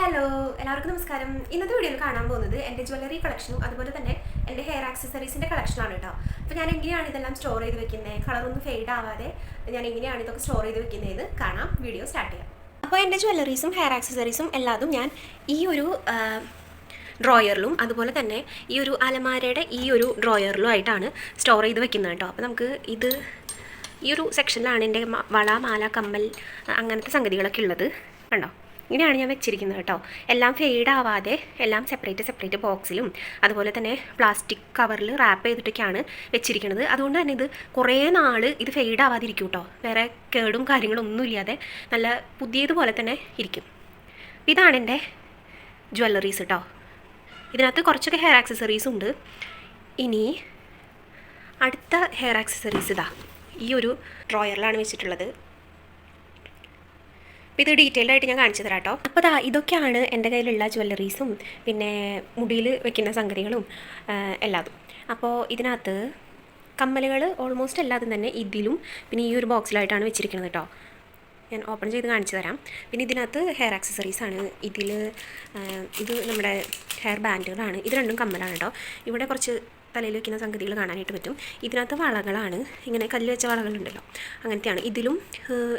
Hello എല്ലാവർക്കും നമസ്കാരം. ഇന്നത്തെ വീഡിയോയിൽ കാണാൻ പോകുന്നത് എന്റെ ജ്വല്ലറി കളക്ഷനും അതുപോലെ തന്നെ എന്റെ ഹെയർ ആക്സസറീസിന്റെ കളക്ഷനാണ് കേട്ടോ അപ്പോൾ ഞാൻ എങ്ങനെയാണ് ഇതെല്ലാം സ്റ്റോർ ചെയ്ത് വെക്കുന്നത് കളറൊന്നും ഫെയ്ഡ് ആവാതെ ഞാൻ എങ്ങനെയാണ് ഇതൊക്കെ സ്റ്റോർ ചെയ്ത് വെക്കുന്നത് കാണാം. വീഡിയോ സ്റ്റാർട്ട് ചെയ്യാം. അപ്പോൾ എന്റെ ജ്വല്ലറീസും ഹെയർ ആക്സസറീസും എല്ലാതും ഞാൻ ഈ ഒരു ഡ്രോയറിലും അതുപോലെ തന്നെ ഈ ഒരു അലമാരയുടെ ഈ ഒരു ഡ്രോയറിലും ആയിട്ടാണ് സ്റ്റോർ ചെയ്ത് വെക്കുന്നത് കേട്ടോ അപ്പോൾ നമുക്ക് ഇത് ഈ ഒരു സെക്ഷനിലാണ് എന്റെ വള മാല കമ്മൽ അങ്ങനത്തെ സംഗതികളൊക്കെ ഉള്ളത്. കണ്ടോ? ഇങ്ങനെയാണ് ഞാൻ വെച്ചിരിക്കുന്നത് കേട്ടോ. എല്ലാം ഫെയ്ഡ് ആവാതെ എല്ലാം സെപ്പറേറ്റ് സെപ്പറേറ്റ് ബോക്സിലും അതുപോലെ തന്നെ പ്ലാസ്റ്റിക് കവറിൽ റാപ്പ് ചെയ്തിട്ടൊക്കെയാണ് വെച്ചിരിക്കുന്നത്. അതുകൊണ്ട് തന്നെ ഇത് കുറേ നാൾ ഇത് ഫെയ്ഡ് ആവാതിരിക്കും കേട്ടോ. വേറെ കേടും കാര്യങ്ങളും ഒന്നും ഇല്ലാതെ നല്ല പുതിയതുപോലെ തന്നെ ഇരിക്കും. ഇതാണ് എന്റെ ജ്വല്ലറീസ് കേട്ടോ ഇതിനകത്ത് കുറച്ചൊക്കെ ഹെയർ ആക്സസറീസ് ഉണ്ട്. ഇനി അടുത്ത ഹെയർ ആക്സസറീസ് ഇതാ. ഈ ഒരു ഡ്രോയറിലാണ് വെച്ചിട്ടുള്ളത്. അപ്പോൾ ഇത് ഡീറ്റെയിൽഡ് ആയിട്ട് ഞാൻ കാണിച്ചു തരാം കേട്ടോ. അപ്പോൾ ദാ ഇതൊക്കെയാണ് എന്റെ കയ്യിലുള്ള ജ്വല്ലറീസും പിന്നെ മുടിയിൽ വെക്കുന്ന സംഗതികളും എല്ലാതും. അപ്പോൾ ഇതിനകത്ത് കമ്മലുകൾ ഓൾമോസ്റ്റ് എല്ലാതും തന്നെ ഇതിലും പിന്നെ ഈ ഒരു ബോക്സിലായിട്ടാണ് വെച്ചിരിക്കുന്നത് കേട്ടോ. ഞാൻ ഓപ്പൺ ചെയ്ത് കാണിച്ചു തരാം. പിന്നെ ഇതിനകത്ത് ഹെയർ ആക്സസറീസ് ആണ്. ഇതിൽ ഇത് നമ്മുടെ ഹെയർ ബാൻഡുകളാണ് ഇത് രണ്ടും കമ്മലാണ് കേട്ടോ. ഇവിടെ കുറച്ച് തലയിൽ വെക്കുന്ന സംഗതികൾ കാണാനായിട്ട് പറ്റും. ഇതിനകത്ത് വളകളാണ്. ഇങ്ങനെ കല്ല് വെച്ച വളകളുണ്ടല്ലോ. അങ്ങനത്തെയാണ്. ഇതിലും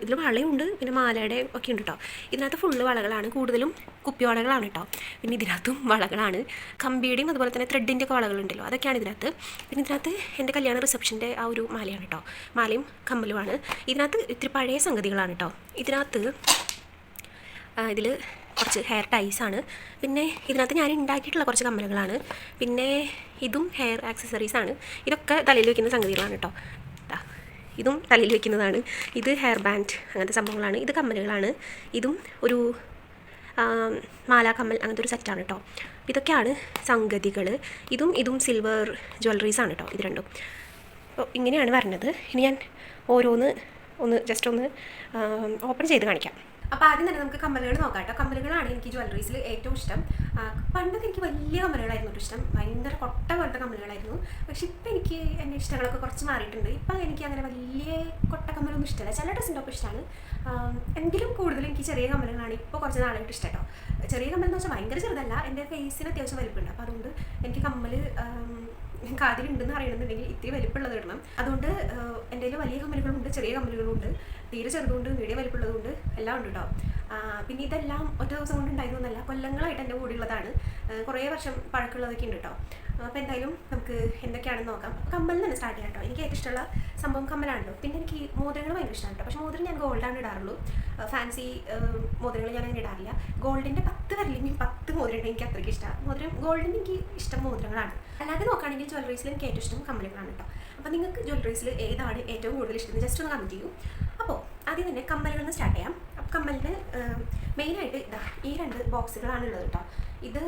ഇതിൽ വളയുണ്ട്. പിന്നെ മാലയുടെ ഒക്കെ ഉണ്ട് കേട്ടോ ഇതിനകത്ത് ഫുള്ള് വളകളാണ്. കൂടുതലും കുപ്പി വളകളാണ് കേട്ടോ പിന്നെ ഇതിനകത്തും വളകളാണ്. കമ്പിയുടെയും അതുപോലെ തന്നെ ത്രെഡിന്റെ ഒക്കെ വളകളുണ്ടല്ലോ. അതൊക്കെയാണ് ഇതിനകത്ത്. പിന്നെ ഇതിനകത്ത് എന്റെ കല്യാണ റിസപ്ഷന്റെ ആ ഒരു മാലയാണ് കേട്ടോ മാലയും കമ്പലുമാണ് ഇതിനകത്ത് ഇത്തിരി പഴയ സംഗതികളാണ് കേട്ടോ ഇതിനകത്ത് ഇതിൽ കുറച്ച് ഹെയർ ടൈസ് ആണ്. പിന്നെ ഇതിനകത്ത് ഞാൻ ഉണ്ടാക്കിയിട്ടുള്ള കുറച്ച് കമ്മലുകളാണ്. പിന്നെ ഇതും ഹെയർ ആക്സസറീസ് ആണ്. ഇതൊക്കെ തലയിൽ വയ്ക്കുന്ന സംഗതികളാണ് കേട്ടോ ഇതും തലയിൽ വയ്ക്കുന്നതാണ് ഇത് ഹെയർ ബാൻഡ് അങ്ങനത്തെ സംഭവങ്ങളാണ്. ഇത് കമ്മലുകളാണ്. ഇതും ഒരു മാല കമ്മൽ അങ്ങനത്തെ ഒരു സെറ്റാണ് കേട്ടോ ഇതൊക്കെയാണ് സംഗതികൾ ഇതും ഇതും സിൽവർ ജ്വല്ലറീസ് ആണ് കേട്ടോ ഇത് രണ്ടും. അപ്പോൾ ഇങ്ങനെയാണ് വരുന്നത് ഇനി ഞാൻ ഓരോന്ന് ഒന്ന് ജസ്റ്റ് ഒന്ന് ഓപ്പൺ ചെയ്ത് കാണിക്കാം. അപ്പോൾ ആദ്യം തന്നെ നമുക്ക് കമ്മലുകൾ നോക്കാം കേട്ടോ. കമ്മലുകളാണ് എനിക്ക് ജ്വല്ലറീസിൽ ഏറ്റവും ഇഷ്ടം. പണ്ടൊക്കെ എനിക്ക് വലിയ കമ്മലുകളായിരുന്നു ഇഷ്ടം. ഭയങ്കര കൊട്ട പോലത്തെ കമ്മലുകളായിരുന്നു. പക്ഷെ ഇപ്പം എനിക്ക് എന്റെ ഇഷ്ടങ്ങളൊക്കെ കുറച്ച് മാറിയിട്ടുണ്ട്. ഇപ്പം എനിക്ക് അങ്ങനെ വലിയ കൊട്ട കമ്മലൊന്നും ഇഷ്ടമല്ല. ചില ഡ്രസ്സിന്റെ ഒപ്പം ഇഷ്ടമാണ്. എങ്കിലും കൂടുതലും എനിക്ക് ചെറിയ കമ്മലുകളാണ് ഇപ്പോൾ കുറച്ച് നാളായിട്ട് ഇഷ്ടം കേട്ടോ. ചെറിയ കമ്മൽ എന്ന് വെച്ചാൽ ഭയങ്കര ചെറുതല്ല. എന്റെ ഫേസിന് അത്യാവശ്യം വലിപ്പമുണ്ട് അപ്പോൾ അതുകൊണ്ട് എനിക്ക് കമ്മൽ കാതിലുണ്ടെന്ന് അറിയണമെന്നുണ്ടെങ്കിൽ ഇത്തിരി വലിപ്പമുള്ളത് ഇടണം. അതുകൊണ്ട് എന്റെ കയ്യിൽ വലിയ കമ്മലുകളുണ്ട് ചെറിയ കമ്മലുകളുണ്ട് തീരെ ചെറുതുണ്ട് മീഡിയം വലിപ്പമുള്ളതുകൊണ്ട് എല്ലാം ഉണ്ട് കേട്ടോ പിന്നെ ഇതെല്ലാം ഒറ്റ ദിവസം കൊണ്ട് ഉണ്ടായിരുന്നല്ല കൊല്ലങ്ങളായിട്ട് എന്റെ കൂടെയുള്ളതാണ്. കുറേ വർഷം പഴക്കമുള്ളതൊക്കെ ഉണ്ട് കേട്ടോ അപ്പോൾ എന്തായാലും നമുക്ക് എന്തൊക്കെയാണെന്ന് നോക്കാം. കമ്മലിൽ തന്നെ സ്റ്റാർട്ട് ചെയ്യാം കേട്ടോ. എനിക്ക് ഏറ്റവും ഇഷ്ടമുള്ള സംഭവം കമ്മലാണല്ലോ. പിന്നെ എനിക്ക് മോതിരങ്ങൾ ഭയങ്കര ഇഷ്ടമാണ് കേട്ടോ. പക്ഷേ മോതിരം ഞാൻ ഗോൾഡാണ് ഇടാറുള്ളൂ. ഫാൻസി മോതിരങ്ങൾ ഞാൻ അങ്ങനെ ഇടാറില്ല. ഗോൾഡിന്റെ പത്ത് വരില്ലെങ്കിൽ പത്ത് മോതിരം എനിക്ക് അത്രയ്ക്ക് ഇഷ്ടമാണ്. മോതിരം ഗോൾഡിന് എനിക്ക് ഇഷ്ടം മോതിരങ്ങളാണ്. അല്ലാതെ നോക്കുകയാണെങ്കിൽ ജ്വല്ലറീസിൽ എനിക്ക് ഏറ്റവും ഇഷ്ടം കമ്മലുകളാണ് കേട്ടോ. അപ്പോൾ നിങ്ങൾക്ക് ജ്വല്ലറീസിൽ ഏതാണ് ഏറ്റവും കൂടുതൽ ഇഷ്ടം ജസ്റ്റ് ഒന്ന് കമന്റ് ചെയ്യൂ. അപ്പോൾ ആദ്യം തന്നെ കമ്മലുകളിൽ നിന്ന് സ്റ്റാർട്ട് ചെയ്യാം അപ്പോൾ കമ്മലിന് മെയിനായിട്ട് ഇതാ ഈ രണ്ട് ബോക്സുകളാണ് ഉള്ളത് കേട്ടോ. ഇത്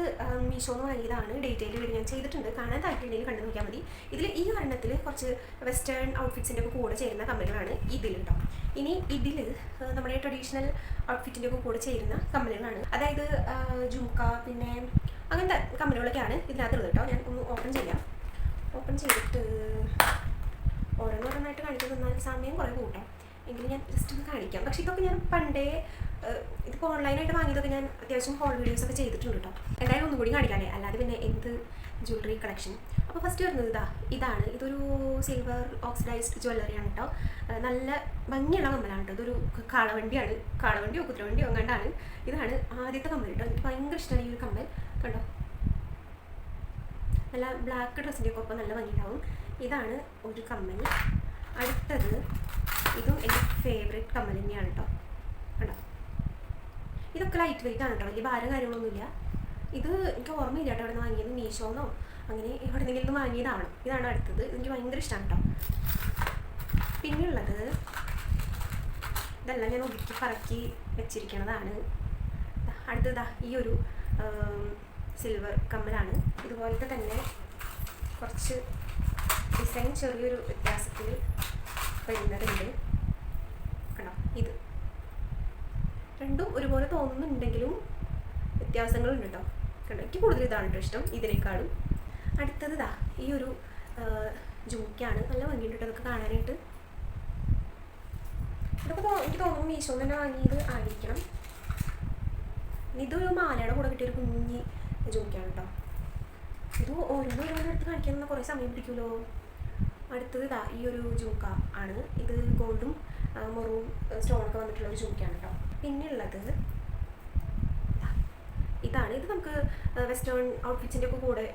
മീഷോന്ന് വാങ്ങിയതാണ്. ഡീറ്റെയിൽ വീഡിയോ ഞാൻ ചെയ്തിട്ടുണ്ട്. കാണാൻ താല്പര്യമുണ്ടെങ്കിൽ കണ്ടു നോക്കിയാൽ മതി. ഇതിൽ ഈ ഒരെണ്ണത്തിൽ കുറച്ച് വെസ്റ്റേൺ ഔട്ട്ഫിറ്റ്സിന്റെ ഒക്കെ കൂടെ ചേരുന്ന കമ്മലുകളാണ് ഇതിൽ കേട്ടോ ഇനി ഇതിൽ നമ്മുടെ ട്രഡീഷണൽ ഔട്ട്ഫിറ്റിന്റെ ഒക്കെ കൂടെ ചേരുന്ന കമ്മലുകളാണ്. അതായത് ജൂക്ക പിന്നെ അങ്ങനത്തെ കമ്മലുകളൊക്കെയാണ് ഇതിനകത്തുള്ളത് കേട്ടോ. ഞാൻ ഒന്ന് ഓപ്പൺ ചെയ്യാം. ഓപ്പൺ ചെയ്തിട്ട് ഓരോന്നോരോന്നായിട്ട് തന്നാൽ സമയം കുറേ കൂട്ടാം. എങ്കിലും ഞാൻ ജസ്റ്റ് ഒന്ന് കാണിക്കാം. പക്ഷേ ഇതൊക്കെ ഞാൻ പണ്ടേ ഇതിപ്പോൾ ഓൺലൈനായിട്ട് വാങ്ങിയതൊക്കെ ഞാൻ അത്യാവശ്യം ഹോൾ വീഡിയോസ് ഒക്കെ ചെയ്തിട്ടുണ്ട് കേട്ടോ എന്തായാലും ഒന്നും കൂടി കാണിക്കാനേ അല്ലാതെ പിന്നെ എന്ത് ജ്വല്ലറി കളക്ഷൻ അപ്പോൾ ഫസ്റ്റ് വരുന്നത് ഇതാ ഇതാണ്. ഇതൊരു സിൽവർ ഓക്സിഡൈസ്ഡ് ജ്വല്ലറിയാണ് കേട്ടോ നല്ല ഭംഗിയുള്ള കമ്മലാണ് കേട്ടോ ഇതൊരു കാളവണ്ടിയാണ്. കാളവണ്ടിയോ കുതിരവണ്ടിയോ അങ്ങാണ്ടാണ്. ഇതാണ് ആദ്യത്തെ കമ്മൽ കേട്ടോ എനിക്ക് ഭയങ്കര ഇഷ്ടമാണ് ഈ ഒരു കമ്മൽ. കണ്ടോ? നല്ല ബ്ലാക്ക് ഡ്രസ്സിന്റെ ഒക്കെ ഒപ്പം നല്ല ഭംഗിയുണ്ടാവും. ഇതാണ് ഒരു കമ്മൽ. അടുത്തത് ഇതും എന്റെ ഫേവറേറ്റ് കമ്മൽ തന്നെയാണ് കേട്ടോ ഇതൊക്കെ ലൈറ്റ് വെയിറ്റ് ആണ് കേട്ടോ. വലിയ ഭാരം കാര്യങ്ങളൊന്നുമില്ല. ഇത് എനിക്ക് ഓർമ്മയില്ല കേട്ടോ അവിടെ നിന്ന് വാങ്ങിയത്. മീഷോന്നോ? അങ്ങനെ എവിടെന്നെങ്കിലും നിന്ന് വാങ്ങിയതാണ് ഇതാണ് അടുത്തത്. എനിക്ക് ഭയങ്കര ഇഷ്ടമാണ് കേട്ടോ. പിന്നെയുള്ളത് ഇതെല്ലാം ഞാൻ ഒതുക്കി പറക്കി വെച്ചിരിക്കണതാണ്. അടുത്തതാ ഈ ഒരു സിൽവർ കമ്മലാണ്. ഇതുപോലത്തെ തന്നെ കുറച്ച് ഡിസൈൻ ചെറിയൊരു വ്യത്യാസത്തിൽ വരുന്നതുണ്ട് കണ്ടോ ഇത് രണ്ടും ഒരുപോലെ തോന്നുന്നുണ്ടെങ്കിലും വ്യത്യാസങ്ങളുണ്ട് കേട്ടോ കണ്ടോ? എനിക്ക് കൂടുതൽ ഇതാണ് കേട്ടോ ഇഷ്ടം ഇതിനേക്കാളും. അടുത്തത് ഇതാ ഈ ഒരു ജൂക്കാണ്. നല്ല ഭംഗിയുണ്ട് കേട്ടോ അതൊക്കെ കാണാനായിട്ട്. ഇതൊക്കെ എനിക്ക് തോന്നുന്നു മീശോ തന്നെ വാങ്ങിയത് ആയിരിക്കണം. ഇതൊരു മാലയുടെ കൂടെ കിട്ടിയൊരു കുഞ്ഞി ജൂക്കാണ് കേട്ടോ ഇത് ഓരോ എടുത്ത് കാണിക്കാൻ കുറേ സമയം പിടിക്കുമല്ലോ അടുത്തത് ഇതാ ഈ ഒരു ജൂക്ക ആണ്. ഇത് ഗോൾഡും മൊറവും സ്റ്റോണൊക്കെ വന്നിട്ടുള്ള ഒരു ജൂക്കാണ് കേട്ടോ പിന്നെ ഉള്ളത് ദാ, ഇതാണ്. ഇത് നമുക്ക് വെസ്റ്റേൺ ഔട്ട്ഫിറ്റ്സിന്റെ ഒക്കെ കൂടെ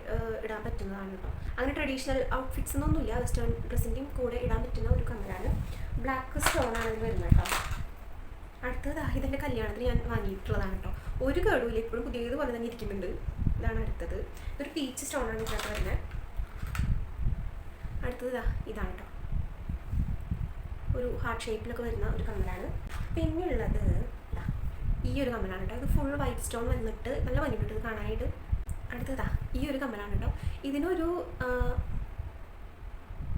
ഇടാൻ പറ്റുന്നതാണ് കേട്ടോ അങ്ങനെ ട്രഡീഷണൽ ഔട്ട്ഫിറ്റ്സ് എന്നൊന്നുമില്ല. വെസ്റ്റേൺ ഡ്രസ്സിന്റെയും കൂടെ ഇടാൻ പറ്റുന്ന ഒരു കമ്മലാണ് ബ്ലാക്ക് സ്റ്റോൺ ആണ് ഇത് വരുന്നത് കേട്ടോ അടുത്തത് ഇതിന്റെ കല്യാണത്തിന് ഞാൻ വാങ്ങിയിട്ടുള്ളതാണ് കേട്ടോ ഒരു കേടുമില്ല ഇപ്പോഴും പുതിയതുപോലെ തന്നെ ഇരിക്കുന്നുണ്ട്. ഇതാണ് അടുത്തത്. ഇതൊരു പീച്ച് സ്റ്റോൺ ആണ് ഇതിനകത്ത് വരുന്നത്. അടുത്തത് ഇതാ ഇതാണ് കേട്ടോ ഒരു ഹാർട്ട് ഷേപ്പിലൊക്കെ വരുന്ന ഒരു കമ്മലാണ് പിന്നെ ഉള്ളത് ഇതാ ഈ ഒരു കമ്മലാണ് കേട്ടോ. ഇത് ഫുൾ വൈറ്റ് സ്റ്റോൺ വന്നിട്ട് നല്ല ഭംഗിപ്പെട്ടത് കാണാനായിട്ട്. അടുത്തതാ ഈ ഒരു കമ്മലാണ് കേട്ടോ. ഇതിനൊരു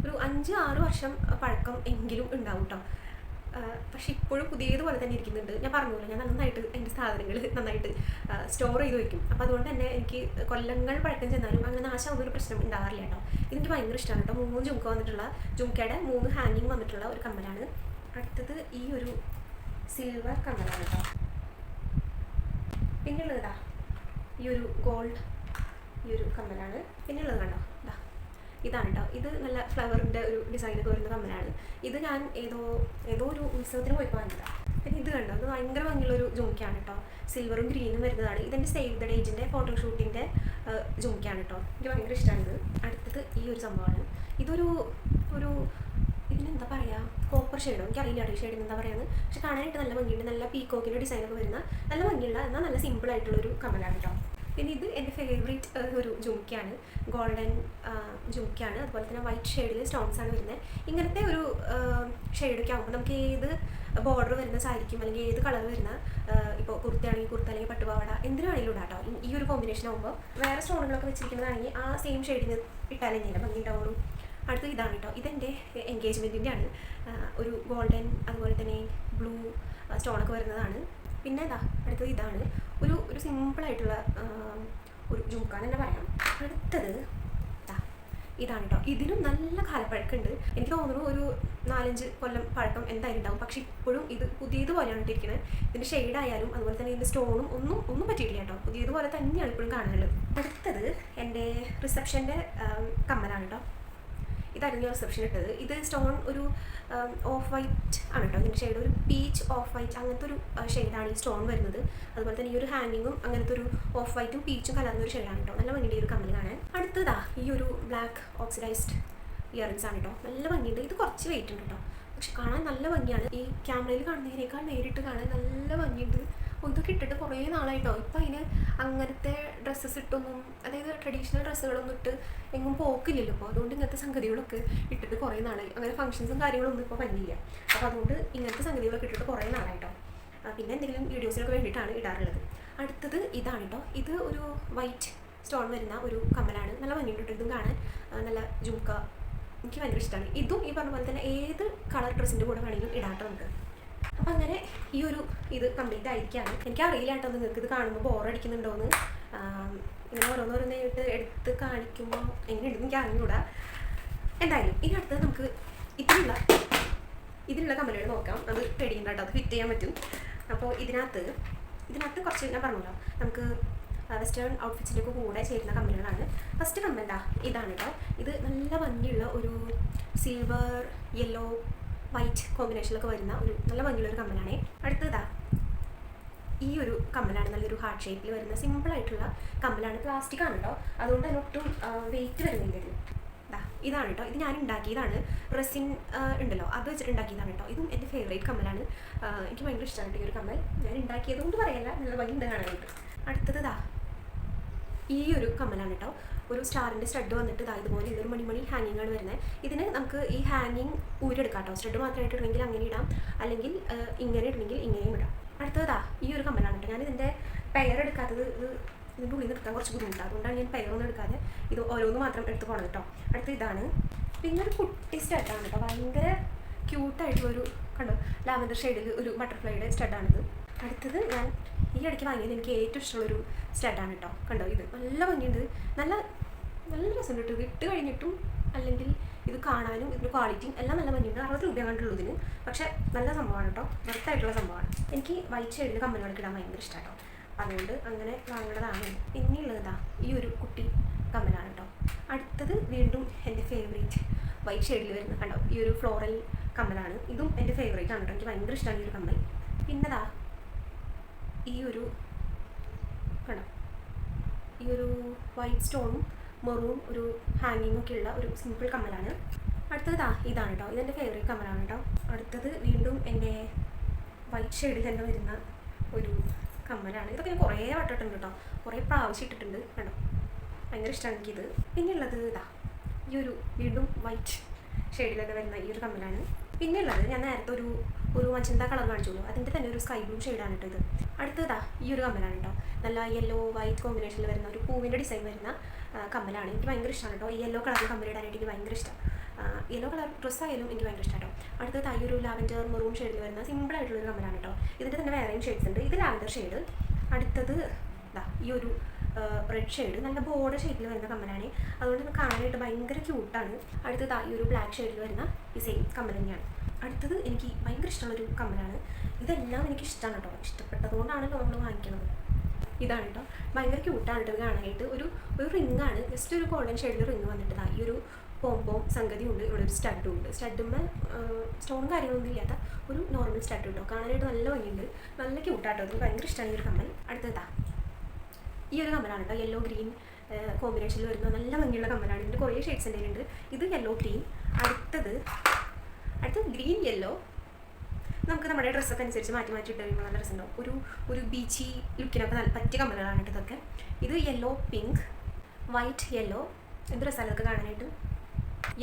ഒരു അഞ്ച് ആറ് വർഷം പഴക്കം എങ്കിലും ഉണ്ടാവും കേട്ടോ. പക്ഷെ ഇപ്പോഴും പുതിയതുപോലെ തന്നെ ഇരിക്കുന്നുണ്ട്. ഞാൻ പറഞ്ഞില്ല ഞാൻ നന്നായിട്ട് എന്റെ സാധനങ്ങൾ നന്നായിട്ട് സ്റ്റോർ ചെയ്ത് വെക്കും. അപ്പോൾ അതുകൊണ്ട് തന്നെ എനിക്ക് കൊല്ലങ്ങൾ പഴക്കം ചെന്നാലും അങ്ങനെ നാശമാകുന്ന ഒരു പ്രശ്നം ഉണ്ടാവാറില്ല കേട്ടോ. ഇതെനിക്ക് ഭയങ്കര ഇഷ്ടമാണ് കേട്ടോ. മൂന്ന് ജുംക്ക വന്നിട്ടുള്ള ജുംക്കയുടെ മൂന്ന് ഹാങ്ങിങ് വന്നിട്ടുള്ള ഒരു കമ്മലാണ്. അടുത്തത് ഈ ഒരു സിൽവർ കമ്മലാണ് കേട്ടോ. പിന്നെയുള്ളത് ഇതാ ഈ ഒരു ഗോൾഡ് ഈ ഒരു കമ്മലാണ്. പിന്നുള്ളത് കണ്ടോ? ഇതാ ഇതാണ് കേട്ടോ ഇത് നല്ല ഫ്ലവറിന്റെ ഒരു ഡിസൈനൊക്കെ വരുന്ന കമ്മലാണ്. ഇത് ഞാൻ ഏതോ ഏതോ ഒരു ഉത്സവത്തിന് പോയപ്പോൾ വാങ്ങിയതാണ് പിന്നെ ഇത് കണ്ടോ? അത് ഭയങ്കര ഭംഗിയുള്ളൊരു ജുംക്കയാണ് കേട്ടോ സിൽവറും ഗ്രീനും വരുന്നതാണ്. ഇതെന്റെ സേവ് ദ ഡേറ്റിന്റെ ഫോട്ടോഷൂട്ടിന്റെ ജുംക്കയാണ് കേട്ടോ എനിക്ക് ഭയങ്കര ഇത് അടുത്തത് ഈ ഒരു സംഭവമാണ്. ഇതൊരു ഒരു ഇതിനെന്താ പറയുക കോപ്പർ ഷെയ്ഡോ എനിക്കറിയില്ല ഈ ഷെയ്ഡിന് എന്താ പറയുന്നത് പക്ഷെ കാണാനായിട്ട് നല്ല ഭംഗിയുണ്ട് നല്ല പീക്കോക്കിന്റെ ഡിസൈനൊക്കെ വരുന്ന നല്ല ഭംഗിയുള്ള എന്നാൽ നല്ല സിമ്പിൾ ആയിട്ടുള്ളൊരു കമ്മലാണ് കേട്ടോ പിന്നെ ഇത് എന്റെ ഫേവറേറ്റ് ഒരു ജുംക്കയാണ് ഗോൾഡൻ ജുംക്കയാണ് അതുപോലെ തന്നെ വൈറ്റ് ഷെയ്ഡിൽ സ്റ്റോൺസ് ആണ് വരുന്നത് ഇങ്ങനത്തെ ഒരു ഷെയ്ഡൊക്കെ ആകുമ്പോൾ നമുക്ക് ഏത് ബോർഡർ വരുന്ന സാരിക്കും അല്ലെങ്കിൽ ഏത് കളർ വരുന്ന ഇപ്പോൾ കുർത്തയാണെങ്കിൽ കുർത്ത അല്ലെങ്കിൽ പട്ടുപാവട എന്തിനാണെങ്കിലും ഇടാം കേട്ടോ ഈ ഒരു കോമ്പിനേഷൻ ആകുമ്പോൾ വേറെ സ്റ്റോണുകളൊക്കെ വെച്ചിരിക്കുന്നതാണെങ്കിൽ ആ സെയിം ഷെയ്ഡിന് ഇട്ടാലേ ഞാൻ ഭംഗി ഉണ്ടാവുള്ളൂ അടുത്ത ഇതാണ് കേട്ടോ. ഇതെന്റെ എൻഗേജ്മെന്റിന്റെ ആണ് ഒരു ഗോൾഡൻ അതുപോലെ തന്നെ ബ്ലൂ സ്റ്റോണൊക്കെ വരുന്നതാണ്. പിന്നെ ഇതാ അടുത്തത് ഇതാണ്. ഒരു ഒരു സിമ്പിളായിട്ടുള്ള ഒരു ജുംക്കാൻ തന്നെ പറയാം. അടുത്തത് ഇതാണ് കേട്ടോ. ഇതിനും നല്ല കാലപ്പഴക്കമുണ്ട്. എനിക്ക് തോന്നുന്നു ഒരു നാലഞ്ച് കൊല്ലം പഴക്കം എന്തായാലും ഉണ്ടാവും. പക്ഷേ ഇപ്പോഴും ഇത് പുതിയതുപോലെയാണ് ഇട്ടിരിക്കുന്നത് ഇതിന്റെ ഷെയ്ഡായാലും അതുപോലെ തന്നെ ഇതിന്റെ സ്റ്റോണും ഒന്നും ഒന്നും പറ്റിയിട്ടില്ല കേട്ടോ. പുതിയതുപോലെ തന്നെയാണ് ഇപ്പോഴും കാണാനുള്ളത് അടുത്തത് എന്റെ റിസപ്ഷന്റെ കമ്മലാണ് കേട്ടോ. ഇതായിരുന്നു ഞാൻ റിസപ്ഷൻ ഇട്ടത്. ഇത് സ്റ്റോൺ ഒരു ഓഫ് വൈറ്റ് ആണ് കേട്ടോ. ഇതിന്റെ ഷെയ്ഡ് ഒരു പീച്ച് ഓഫ് വൈറ്റ് അങ്ങനത്തെ ഒരു ഷെയ്ഡാണ് ഈ സ്റ്റോൺ വരുന്നത്. അതുപോലെ തന്നെ ഈ ഒരു ഹാങ്ങിങ്ങും അങ്ങനത്തെ ഒരു ഓഫ് വൈറ്റും പീച്ചും കലർന്ന ഒരു ഷെയ്ഡാണ് കേട്ടോ. നല്ല ഭംഗിയുടെ ഒരു കമ്മൽ കാണാൻ. അടുത്തതാ ഈ ഒരു ബ്ലാക്ക് ഓക്സിഡൈസ്ഡ് ഇയറിങ്സ് ആണ് കേട്ടോ. നല്ല ഭംഗിയുണ്ട്. ഇത് കുറച്ച് വെയിറ്റ് ഉണ്ട് കേട്ടോ. പക്ഷെ കാണാൻ നല്ല ഭംഗിയാണ്. ഈ ക്യാമറയിൽ കാണുന്നതിനേക്കാൾ നേരിട്ട് കാണാൻ നല്ല ഭംഗിയുണ്ട്. ഇതൊക്കെ ഇട്ടിട്ട് കുറേ നാളായിട്ടോ. ഇപ്പം അതിന് അങ്ങനത്തെ ഡ്രസ്സസ് ഇട്ടൊന്നും അതായത് ട്രഡീഷണൽ ഡ്രസ്സുകളൊന്നും ഇട്ട് എങ്ങും പോക്കില്ലല്ലോ. അപ്പോൾ അതുകൊണ്ട് ഇങ്ങനത്തെ സംഗതികളൊക്കെ ഇട്ടിട്ട് കുറേ നാളായി. അങ്ങനെ ഫംഗ്ഷൻസും കാര്യങ്ങളൊന്നും ഇപ്പോൾ പറ്റില്ല അപ്പോൾ അതുകൊണ്ട് ഇങ്ങനത്തെ സംഗതികളൊക്കെ ഇട്ടിട്ട് കുറേ നാളായിട്ടോ. പിന്നെ എന്തെങ്കിലും വീഡിയോസിനൊക്കെ വേണ്ടിയിട്ടാണ് ഇടാറുള്ളത്. അടുത്തത് ഇതാണ് കേട്ടോ ഇത് ഒരു വൈറ്റ് സ്റ്റോൺ വരുന്ന ഒരു കമ്മലാണ്. നല്ല ഭംഗിയുണ്ട് ഇതും കാണാൻ. നല്ല ജുംക്ക എനിക്ക് ഭയങ്കര ഇഷ്ടമാണ് ഇതും ഈ പറഞ്ഞ പോലെ തന്നെ ഏത് കളർ ഡ്രസ്സിന്റെ കൂടെ വേണമെങ്കിലും ഇടാട്ടോ അങ്ങനെ ഈ ഒരു ഇത് കംപ്ലീറ്റ് ആയിരിക്കുകയാണ് എനിക്കറിയില്ല കേട്ടോ നിങ്ങൾക്ക് ഇത് കാണുമ്പോൾ ബോറടിക്കുന്നുണ്ടോയെന്ന് ഇങ്ങനെ ഓരോന്നോരോന്നായിട്ട് എടുത്ത് കാണിക്കുമ്പോൾ എങ്ങനെയുണ്ടെന്ന് എനിക്ക് അറിഞ്ഞൂടാ എന്തായാലും ഇനി അടുത്തത് നമുക്ക് ഇതിനുള്ള ഇതിനുള്ള കമ്മലുകൾ നോക്കാം. അത് പേടിക്കണ്ട കേട്ടോ. അത് ഫിറ്റ് ചെയ്യാൻ പറ്റും. അപ്പോൾ ഇതിനകത്ത് ഇതിനകത്ത് കുറച്ച് ഞാൻ പറഞ്ഞല്ലോ. നമുക്ക് വെസ്റ്റേൺ ഔട്ട്ഫിറ്റ്സിന്റെ ഒക്കെ കൂടെ ചേരുന്ന കമ്പനികളാണ് ഫസ്റ്റ് കമ്മൽ ഇതാണ് കേട്ടോ. ഇത് നല്ല ഭംഗിയുള്ള ഒരു സിൽവർ യെല്ലോ വൈറ്റ് കോമ്പിനേഷനിലൊക്കെ വരുന്ന ഒരു നല്ല ഭംഗിയുള്ള ഒരു കമ്മലാണേ. അടുത്തതാ ഈ ഒരു കമ്മലാണ് നല്ലൊരു ഹാർട്ട് ഷേപ്പിൽ വരുന്ന സിമ്പിൾ ആയിട്ടുള്ള കമ്മലാണ്. പ്ലാസ്റ്റിക് ആണ് അതുകൊണ്ട് തന്നെ ഒട്ടും വെയിറ്റ് വരുന്നില്ല ഇതിൽ ഇതാണ് കേട്ടോ ഇത് ഞാൻ ഉണ്ടാക്കിയതാണ് റെസിൻ ഉണ്ടല്ലോ. അത് വെച്ചിട്ട് ഉണ്ടാക്കിയതാണ് കേട്ടോ ഇതും എന്റെ ഫേവറേറ്റ് കമ്മലാണ്. എനിക്ക് ഭയങ്കര ഇഷ്ടമാണ് ഈ ഒരു കമ്മൽ. ഞാൻ ഉണ്ടാക്കിയത് കൊണ്ട് പറയല്ല നല്ല ഭംഗി കാണാനായിട്ട്. അടുത്തത് ദാ ഈ ഒരു കമ്മലാണ് കേട്ടോ ഒരു സ്റ്റാറിന്റെ സ്റ്റഡ് വന്നിട്ട് ഇതാ ഇതുപോലെ ഇതൊരു മണിമണി ഹാങ്ങിങ് ആണ് വരുന്നത് ഇതിന് നമുക്ക് ഈ ഹാങ്ങിങ് ഊരെടുക്കാം കേട്ടോ സ്റ്റഡ് മാത്രമായിട്ട് ഇടണമെങ്കിൽ അങ്ങനെ ഇടാം. അല്ലെങ്കിൽ ഇങ്ങനെ ഇടണമെങ്കിൽ ഇങ്ങനെയും ഇടാം. അടുത്തതാ ഈ ഒരു കമ്മലാണ് കേട്ടോ ഞാൻ ഇതിന്റെ പെയർ എടുക്കാത്തത് ഇത് ഇതിന്റെ ഉള്ളിൽ നിന്ന് എടുക്കാൻ കുറച്ച് ബുദ്ധിമുട്ടാണ് അതുകൊണ്ടാണ് ഞാൻ പെയറൊന്നും എടുക്കാതെ ഇത് ഓരോന്ന് മാത്രം എടുത്ത് പോകണം കേട്ടോ അടുത്ത ഇതാണ്. പിന്നെ ഒരു കുട്ടി സ്റ്റഡാണ് കേട്ടോ ഭയങ്കര ക്യൂട്ടായിട്ടുള്ളൊരു കണ്ടോ? ലാവൻഡർ ഷെയ്ഡിൽ ഒരു ബട്ടർഫ്ലൈയുടെ സ്റ്റഡാണിത്. അടുത്തത് ഞാൻ ഈ ഇടയ്ക്ക് വാങ്ങിയത് എനിക്ക് ഏറ്റവും ഇഷ്ടമുള്ളൊരു സ്റ്റഡാണ് കേട്ടോ. കണ്ടോ ഇത്? നല്ല ഭംഗിയുണ്ട്. നല്ല നല്ല രസമുണ്ട് കേട്ടോ. ഇട്ട് കഴിഞ്ഞിട്ടും അല്ലെങ്കിൽ ഇത് കാണാനും ഇതിന്റെ ക്വാളിറ്റിയും എല്ലാം നല്ല ഭംഗിയുണ്ട്. അറുപത് രൂപ കണ്ടുള്ളൂ ഇതിന്. പക്ഷേ നല്ല സംഭവമാണ് കേട്ടോ. വെറുത്തായിട്ടുള്ള സംഭവമാണ്. എനിക്ക് വൈറ്റ് ഷെയ്ഡിൽ കമ്പനികൾക്ക് ഇടാൻ ഭയങ്കര ഇഷ്ടമാണ് കേട്ടോ. അതുകൊണ്ട് അങ്ങനെ വാങ്ങുന്നതാണ്. പിന്നെയുള്ളത് ഈ ഒരു കുട്ടി കമ്മലാണ് കേട്ടോ. അടുത്തത് വീണ്ടും എന്റെ ഫേവറേറ്റ് വൈറ്റ് ഷെയ്ഡിൽ വരുന്ന കണ്ടോ? ഈ ഒരു ഫ്ലോറൽ കമ്മലാണ് ഇതും എന്റെ ഫേവറേറ്റ് ആണ് കേട്ടോ. എനിക്ക് ഭയങ്കര ഇഷ്ടമാണ് ഈ ഒരു കമ്മൽ പിന്നെതാ ഈ ഒരു കണ്ടോ ഈ ഒരു വൈറ്റ് സ്റ്റോണും മെറൂൺ ഒരു ഹാങ്ങിങ് ഒക്കെ ഉള്ള ഒരു സിമ്പിൾ കമ്മലാണ്. അടുത്തത് ഇതാണ് കേട്ടോ ഇതെന്റെ ഫേവറേറ്റ് കമ്മലാണ് കേട്ടോ അടുത്തത് വീണ്ടും എന്റെ വൈറ്റ് ഷെയ്ഡിൽ തന്നെ വരുന്ന ഒരു കമ്മലാണ്. ഇതൊക്കെ ഞാൻ കുറേ വട്ടിട്ടുണ്ട് കേട്ടോ കുറേ പ്രാവശ്യം ഇട്ടിട്ടുണ്ട് കണ്ടോ? ഭയങ്കര ഇഷ്ടമാണ് എനിക്കിത്. പിന്നെയുള്ളത് ഇതാ ഈ ഒരു വീണ്ടും വൈറ്റ് ഷെയ്ഡിൽ തന്നെ വരുന്ന ഈ ഒരു കമ്മലാണ്. പിന്നെയുള്ളത് ഞാൻ നേരത്തെ ഒരു ഒരു മജന്ത കളർ കാണിച്ചുള്ളൂ. അതിന്റെ തന്നെ ഒരു സ്കൈ ബ്ലൂ ഷെയ്ഡാണ് കേട്ടോ ഇത്. അടുത്തതാ ഈ ഒരു കമ്മലാണ് കേട്ടോ. നല്ല യെല്ലോ വൈറ്റ് കോമ്പിനേഷനിൽ വരുന്ന ഒരു പൂവിന്റെ ഡിസൈൻ വരുന്ന കമ്മലാണ്. എനിക്ക് ഭയങ്കര ഇഷ്ടമാണ് കേട്ടോ. യെല്ലോ കളറിൽ കമ്മലിടാനായിട്ട് എനിക്ക് ഭയങ്കര ഇഷ്ടം. യെല്ലോ കളർ ഡ്രസ്സായാലും എനിക്ക് ഭയങ്കര ഇഷ്ടമാണ് കേട്ടോ. അടുത്തത് ആ ഒരു ലാവൻഡർ മെറൂൺ ഷെയ്ഡിൽ വരുന്ന സിമ്പിൾ ആയിട്ടുള്ള ഒരു കമ്മലാണ് കേട്ടോ. ഇതിന്റെ തന്നെ വേറെയും ഷെയ്ഡ്സ് ഉണ്ട്. ഇത് ലാവൻഡർ ഷെയ്ഡ് അടുത്തത് ഈ ഒരു റെഡ് ഷെയ്ഡ് നല്ല ബോർഡർ ഷെയ്ഡിൽ വരുന്ന കമ്മലാണ്. അതുകൊണ്ട് ഇത് കാണാനായിട്ട് ഭയങ്കര ക്യൂട്ടാണ് അടുത്തത് ഈ ഒരു ബ്ലാക്ക് ഷെയ്ഡിൽ വരുന്ന ഈ സെയിം കമ്മൽ തന്നെയാണ്. അടുത്തത് എനിക്ക് ഭയങ്കര ഇഷ്ടമുള്ളൊരു കമ്മലാണ്. ഇതെല്ലാം എനിക്ക് ഇഷ്ടമാണ് കേട്ടോ. ഇഷ്ടപ്പെട്ടതുകൊണ്ടാണല്ലോ നമ്മൾ വാങ്ങിക്കുന്നത് ഇതാണ് കേട്ടോ. ഭയങ്കര ക്യൂട്ടാണ് കേട്ടോ കാണാനായിട്ട്. ഒരു ഒരു റിംഗ് ആണ്. ജസ്റ്റ് ഒരു ഗോൾഡൻ ഷെയ്ഡിൽ റിംഗ് വന്നിട്ടതാ ഈ ഒരു പോംപോം സംഗതി ഉണ്ട്. ഇവിടെ ഒരു സ്റ്റഡും ഉണ്ട്. സ്റ്റഡുമ്മേ സ്റ്റോൺ കാര്യങ്ങളൊന്നും ഇല്ലാത്ത ഒരു നോർമൽ സ്റ്റഡ് കേട്ടോ. കാണാനായിട്ട് നല്ല ഭംഗിയുണ്ട്. നല്ല ക്യൂട്ടാട്ടോ എനിക്ക് ഭയങ്കര ഇഷ്ടമാണ് ഈ ഒരു കമ്മൽ. അടുത്തതാ ഈ ഒരു കമ്മലാണ് കേട്ടോ യെല്ലോ ഗ്രീൻ കോമ്പിനേഷനിൽ വരുന്ന നല്ല ഭംഗിയുള്ള കമ്മലാണ് ഇതിന്റെ കുറേ ഷെയ്ഡ്സ് എന്റെ ഉണ്ട് ഇത് യെല്ലോ ഗ്രീൻ അടുത്തത് അടുത്തത് ഗ്രീൻ യെല്ലോ നമുക്ക് നമ്മുടെ ഡ്രസ്സൊക്കെ അനുസരിച്ച് മാറ്റി മാറ്റി ഇട്ട് കഴിയുമ്പോൾ നല്ല ഉണ്ടാവും ഒരു ഒരു ബീച്ചി ലുക്കിനൊക്കെ നല്ല പറ്റിയ കമ്മലുകളാണ് കേട്ടോ ഇതൊക്കെ. ഇത് യെല്ലോ പിങ്ക് വൈറ്റ് യെല്ലോ എന്ത് ഇതൊക്കെ കാണാനായിട്ട്?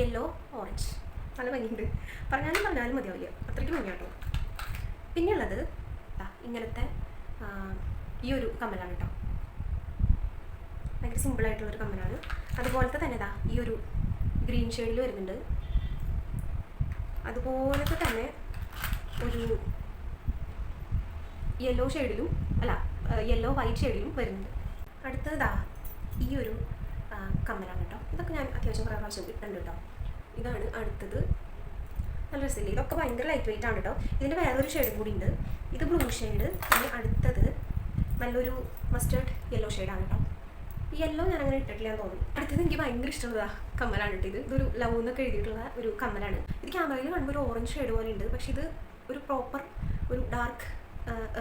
യെല്ലോ ഓറഞ്ച് നല്ല ഭംഗിയുണ്ട്. പറഞ്ഞാലും പറഞ്ഞാലും മതിയാവില്ല. അത്രയ്ക്ക് ഭംഗിയാട്ടോ പിന്നെയുള്ളത് ദാ ഇങ്ങനത്തെ ഈ ഒരു കമ്മലാണ് കേട്ടോ ഭയങ്കര സിമ്പിളായിട്ടുള്ളൊരു കമ്മലാണ് അതുപോലത്തെ തന്നെ ഇതാ ഈ ഒരു ഗ്രീൻ ഷെയ്ഡിൽ വരുന്നുണ്ട്. അതുപോലത്തെ തന്നെ ഒരു യെല്ലോ ഷെയ്ഡിലും അല്ല യെല്ലോ വൈറ്റ് ഷെയ്ഡിലും വരുന്നുണ്ട്. അടുത്തത് ദാ ഈ ഒരു കമ്മലാണ് കേട്ടോ. ഇതൊക്കെ ഞാൻ അത്യാവശ്യം കുറേ പ്രാവശ്യം ഇട്ടുണ്ട് കേട്ടോ. ഇതാണ് അടുത്തത്. നല്ല രസമില്ല? ഇതൊക്കെ ഭയങ്കര ലൈറ്റ് വെയിറ്റ് ആണ് കേട്ടോ. ഇതിന്റെ വേറൊരു ഷെയ്ഡും കൂടി ഉണ്ട് ഇത് ബ്ലൂ ഷെയ്ഡ് പിന്നെ അടുത്തത് നല്ലൊരു മസ്റ്റേർഡ് യെല്ലോ ഷെയ്ഡാണ് കേട്ടോ. യെല്ലോ ഞാൻ അങ്ങനെ ഇട്ടിട്ടില്ല എന്ന് തോന്നുന്നു. അടുത്തത് എനിക്ക് ഭയങ്കര ഇഷ്ടമുള്ള കമ്മലാണ് ഇട്ടത് ഇത്. ഇതൊരു ലവ് എന്നൊക്കെ എഴുതിയിട്ടുള്ള ഒരു കമ്മലാണ്. ഇത് ക്യാമറയിൽ കാണുമ്പോൾ ഒരു ഓറഞ്ച് ഷെയ്ഡ് പോലെ ഉണ്ട്. പക്ഷേ ഇത് ഒരു പ്രോപ്പർ ഒരു ഡാർക്ക്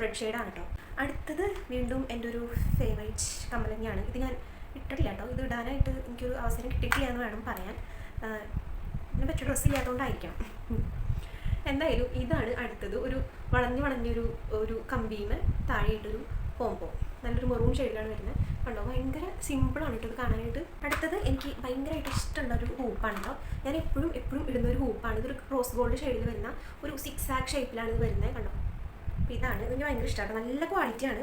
റെഡ് ഷെയ്ഡാണ് കേട്ടോ. അടുത്തത് വീണ്ടും എന്റെ ഒരു ഫേവറേറ്റ് കമ്മൽ തന്നെയാണ്. ഇത് ഞാൻ ഇട്ടിട്ടില്ല കേട്ടോ. ഇത് ഇടാനായിട്ട് എനിക്കൊരു അവസരം കിട്ടിയിട്ടില്ല എന്ന് വേണം പറയാൻ. എന്നെ പറ്റിയ ഡ്രസ്സ് ഇല്ലാത്തതുകൊണ്ടായിരിക്കണം എന്തായാലും ഇതാണ് അടുത്തത്. ഒരു വളഞ്ഞു വളഞ്ഞൊരു ഒരു കമ്പിയുമേ താഴെയിട്ടൊരു പോംപോ നല്ലൊരു മെറൂൺ ഷെയ്ഡിലാണ് വരുന്നത്. കണ്ടോ? ഭയങ്കര സിമ്പിളാണ് കേട്ടോ ഇത് കാണാനായിട്ട്. അടുത്തത് എനിക്ക് ഭയങ്കരമായിട്ട് ഇഷ്ടമുള്ള ഒരു ഹൂപ്പാണ് കേട്ടോ. ഞാൻ എപ്പോഴും എപ്പോഴും ഇടുന്ന ഒരു ഹൂപ്പാണ് ഇതൊരു റോസ് ഗോൾഡ് ഷെയ്ഡിൽ വരുന്ന ഒരു സിക്സ് ആക്ക് ഷേപ്പിലാണ് ഇത് വരുന്നത് കണ്ടോ? അപ്പോൾ ഇതാണ്. ഇതിന് ഭയങ്കര ഇഷ്ടമാണ്. നല്ല ക്വാളിറ്റിയാണ്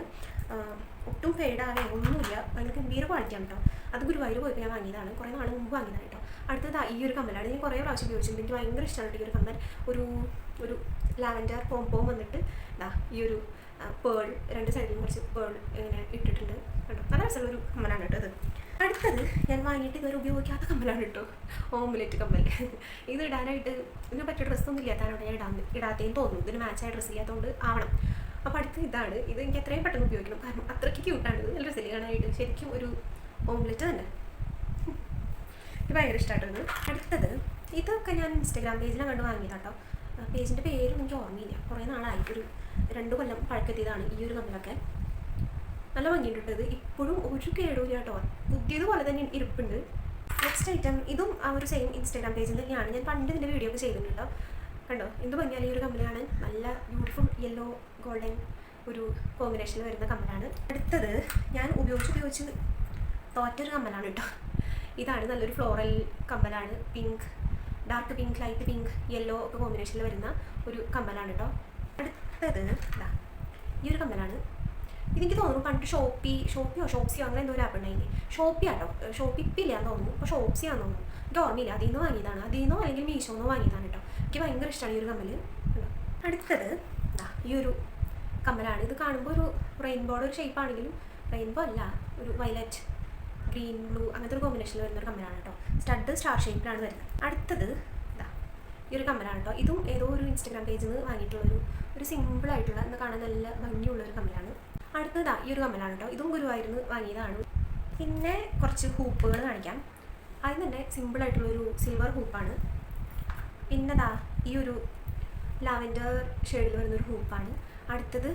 ഒട്ടും ഫെയ്ഡാകെ ഒന്നുമില്ല. ഭയങ്കര ഗംഭീര ക്വാളിറ്റിയാണ് കേട്ടോ. അത് ഗുരുവായൂർ പോയപ്പോൾ ഞാൻ വാങ്ങിയതാണ്. കുറേ നാൾ മുമ്പ് വാങ്ങിയതാണ് കേട്ടോ. അടുത്തത് ഈ ഒരു കമ്മലാണ്. ഞാൻ കുറേ പ്രാവശ്യം ഉപയോഗിച്ചിട്ടുണ്ട്. എനിക്ക് ഭയങ്കര ഇഷ്ടമാണ് ഈ ഒരു കമ്മൽ. ഒരു ഒരു ലാവൻഡർ പോംപോം വന്നിട്ട് ദാ ഈ ഒരു പേൾ രണ്ട് സൈഡിലും കുറച്ച് പേൾ ഇങ്ങനെ ഇട്ടിട്ടുണ്ട്. കേട്ടോ നല്ല രസമുള്ള ഒരു കമ്മലാണ് കേട്ടോ ഇത്. അടുത്തത് ഞാൻ വാങ്ങിയിട്ട് ഇതുവരെ ഉപയോഗിക്കാത്ത കമ്മലാണ് കേട്ടോ. ഓംലെറ്റ് കമ്മൽ. ഇത് ഇടാനായിട്ട് ഇതിനെ പറ്റിയ ഡ്രസ്സൊന്നും ഇല്ലാത്തതാണ് ഞാൻ ഇടാൻ ഇടാത്തേന്ന് തോന്നുന്നു. ഇതിന് മാച്ചായ ഡ്രസ്സ് ഇല്ലാത്തതുകൊണ്ട് ആവണം. അപ്പോൾ അടുത്ത ഇതാണ്. ഇത് എനിക്ക് എത്രയും പെട്ടെന്ന് ഉപയോഗിക്കണം. കാരണം അത്രയ്ക്ക് ക്യൂട്ടാണ് ഇത് നല്ല രസമില്ല കാണാനായിട്ട്? ശരിക്കും ഒരു ഓംലെറ്റ് തന്നെ. ഇത് ഭയങ്കര ഇഷ്ടമായിട്ടുണ്ട് അടുത്തത് ഇതൊക്കെ ഞാൻ ഇൻസ്റ്റാഗ്രാം പേജിലാണ് കണ്ട് വാങ്ങിയതാട്ടോ. പേജിന്റെ പേരും എനിക്ക് ഓർമ്മയില്ല. കുറേ നാളായി. ഒരു രണ്ട് കൊല്ലം പഴക്കത്തിയതാണ് ഈ ഒരു കമ്മലൊക്കെ നല്ല ഭംഗിയുണ്ട് ഇപ്പോഴും ഒരു കേടും കേട്ടോ. പുതിയതുപോലെ തന്നെ ഇരിപ്പുണ്ട്. നെക്സ്റ്റ് ഐറ്റം ഇതും ആ ഒരു സെയിം ഇൻസ്റ്റാഗ്രാം പേജിൽ തന്നെയാണ്. ഞാൻ പണ്ട് ഇതിന്റെ വീഡിയോ ഒക്കെ ചെയ്തിട്ടുണ്ടോ? കണ്ടോ? എന്ത് ഭംഗിയാൽ ഈ ഒരു കമ്മൽ നല്ല ബ്യൂട്ടിഫുൾ യെല്ലോ ഗോൾഡൻ ഒരു കോമ്പിനേഷനിൽ വരുന്ന കമ്മലാണ് അടുത്തത് ഞാൻ ഉപയോഗിച്ച് ഉപയോഗിച്ച് തോറ്റൊരു കമ്മലാണ് കേട്ടോ. ഇതാണ് നല്ലൊരു floral കമ്മലാണ് pink dark pink light pink yellow ഒക്കെ കോമ്പിനേഷനിൽ വരുന്ന ഒരു കമ്മലാണ് കേട്ടോ. അടുത്തത് ഈ ഒരു കമ്മലാണ് ഇതെനിക്ക് തോന്നുന്നു പണ്ട് ഷോപ്പി ഷോപ്പിയോ ഷോപ്സിയോ അങ്ങനെ എന്തോ ഒരു ആപ്പ് ഉണ്ടായി ഷോപ്പി ആട്ടോ ഷോപ്പി ഇപ്പം ഇല്ലാന്ന് തോന്നുന്നു. അപ്പോൾ ഷോപ്സിയാന്ന് തോന്നുന്നു. എനിക്ക് ഓർമ്മയില്ല. അതിൽ നിന്ന് വാങ്ങിയതാണ്. അതിൽ നിന്നോ അല്ലെങ്കിൽ മീഷോന്നോ വാങ്ങിയതാണ് കേട്ടോ. എനിക്ക് ഭയങ്കര ഇഷ്ടമാണ് ഈ ഒരു കമ്മൽ അടുത്തത് ഈ ഒരു കമ്മലാണ് ഇത് കാണുമ്പോൾ ഒരു റെയിൻബോയുടെ ഒരു ഷേപ്പ് ആണെങ്കിലും റെയിൻബോ അല്ല ഒരു വയലറ്റ് ഗ്രീൻ ബ്ലൂ അങ്ങനത്തെ ഒരു കോമ്പിനേഷനിൽ വരുന്ന ഒരു കമ്മലാണ് കേട്ടോ. സ്റ്റഡ് സ്റ്റാർ ഷേപ്പിലാണ് വരുന്നത്. അടുത്തത് ഈ ഒരു കമ്മലാണ് കേട്ടോ. ഇതും ഏതോ ഒരു ഇൻസ്റ്റാഗ്രാം പേജിൽ നിന്ന് വാങ്ങിയിട്ടുള്ള ഒരു സിമ്പിളായിട്ടുള്ള എന്ന് കാണാൻ നല്ല ഭംഗിയുള്ള ഒരു കമ്മലാണ്. അടുത്തതാ ഈ ഒരു കമ്മലാണ് കേട്ടോ ഇതും ഗുരുവായിരുന്നു വാങ്ങിയതാണ്. പിന്നെ കുറച്ച് ഹൂപ്പുകൾ കാണിക്കാം. അതിന് തന്നെ സിമ്പിളായിട്ടുള്ളൊരു സിൽവർ ഹൂപ്പാണ്. പിന്നെതാ ഈ ഒരു ലാവൻഡർ ഷെയ്ഡിൽ വരുന്ന ഒരു ഹൂപ്പാണ്. അടുത്തത്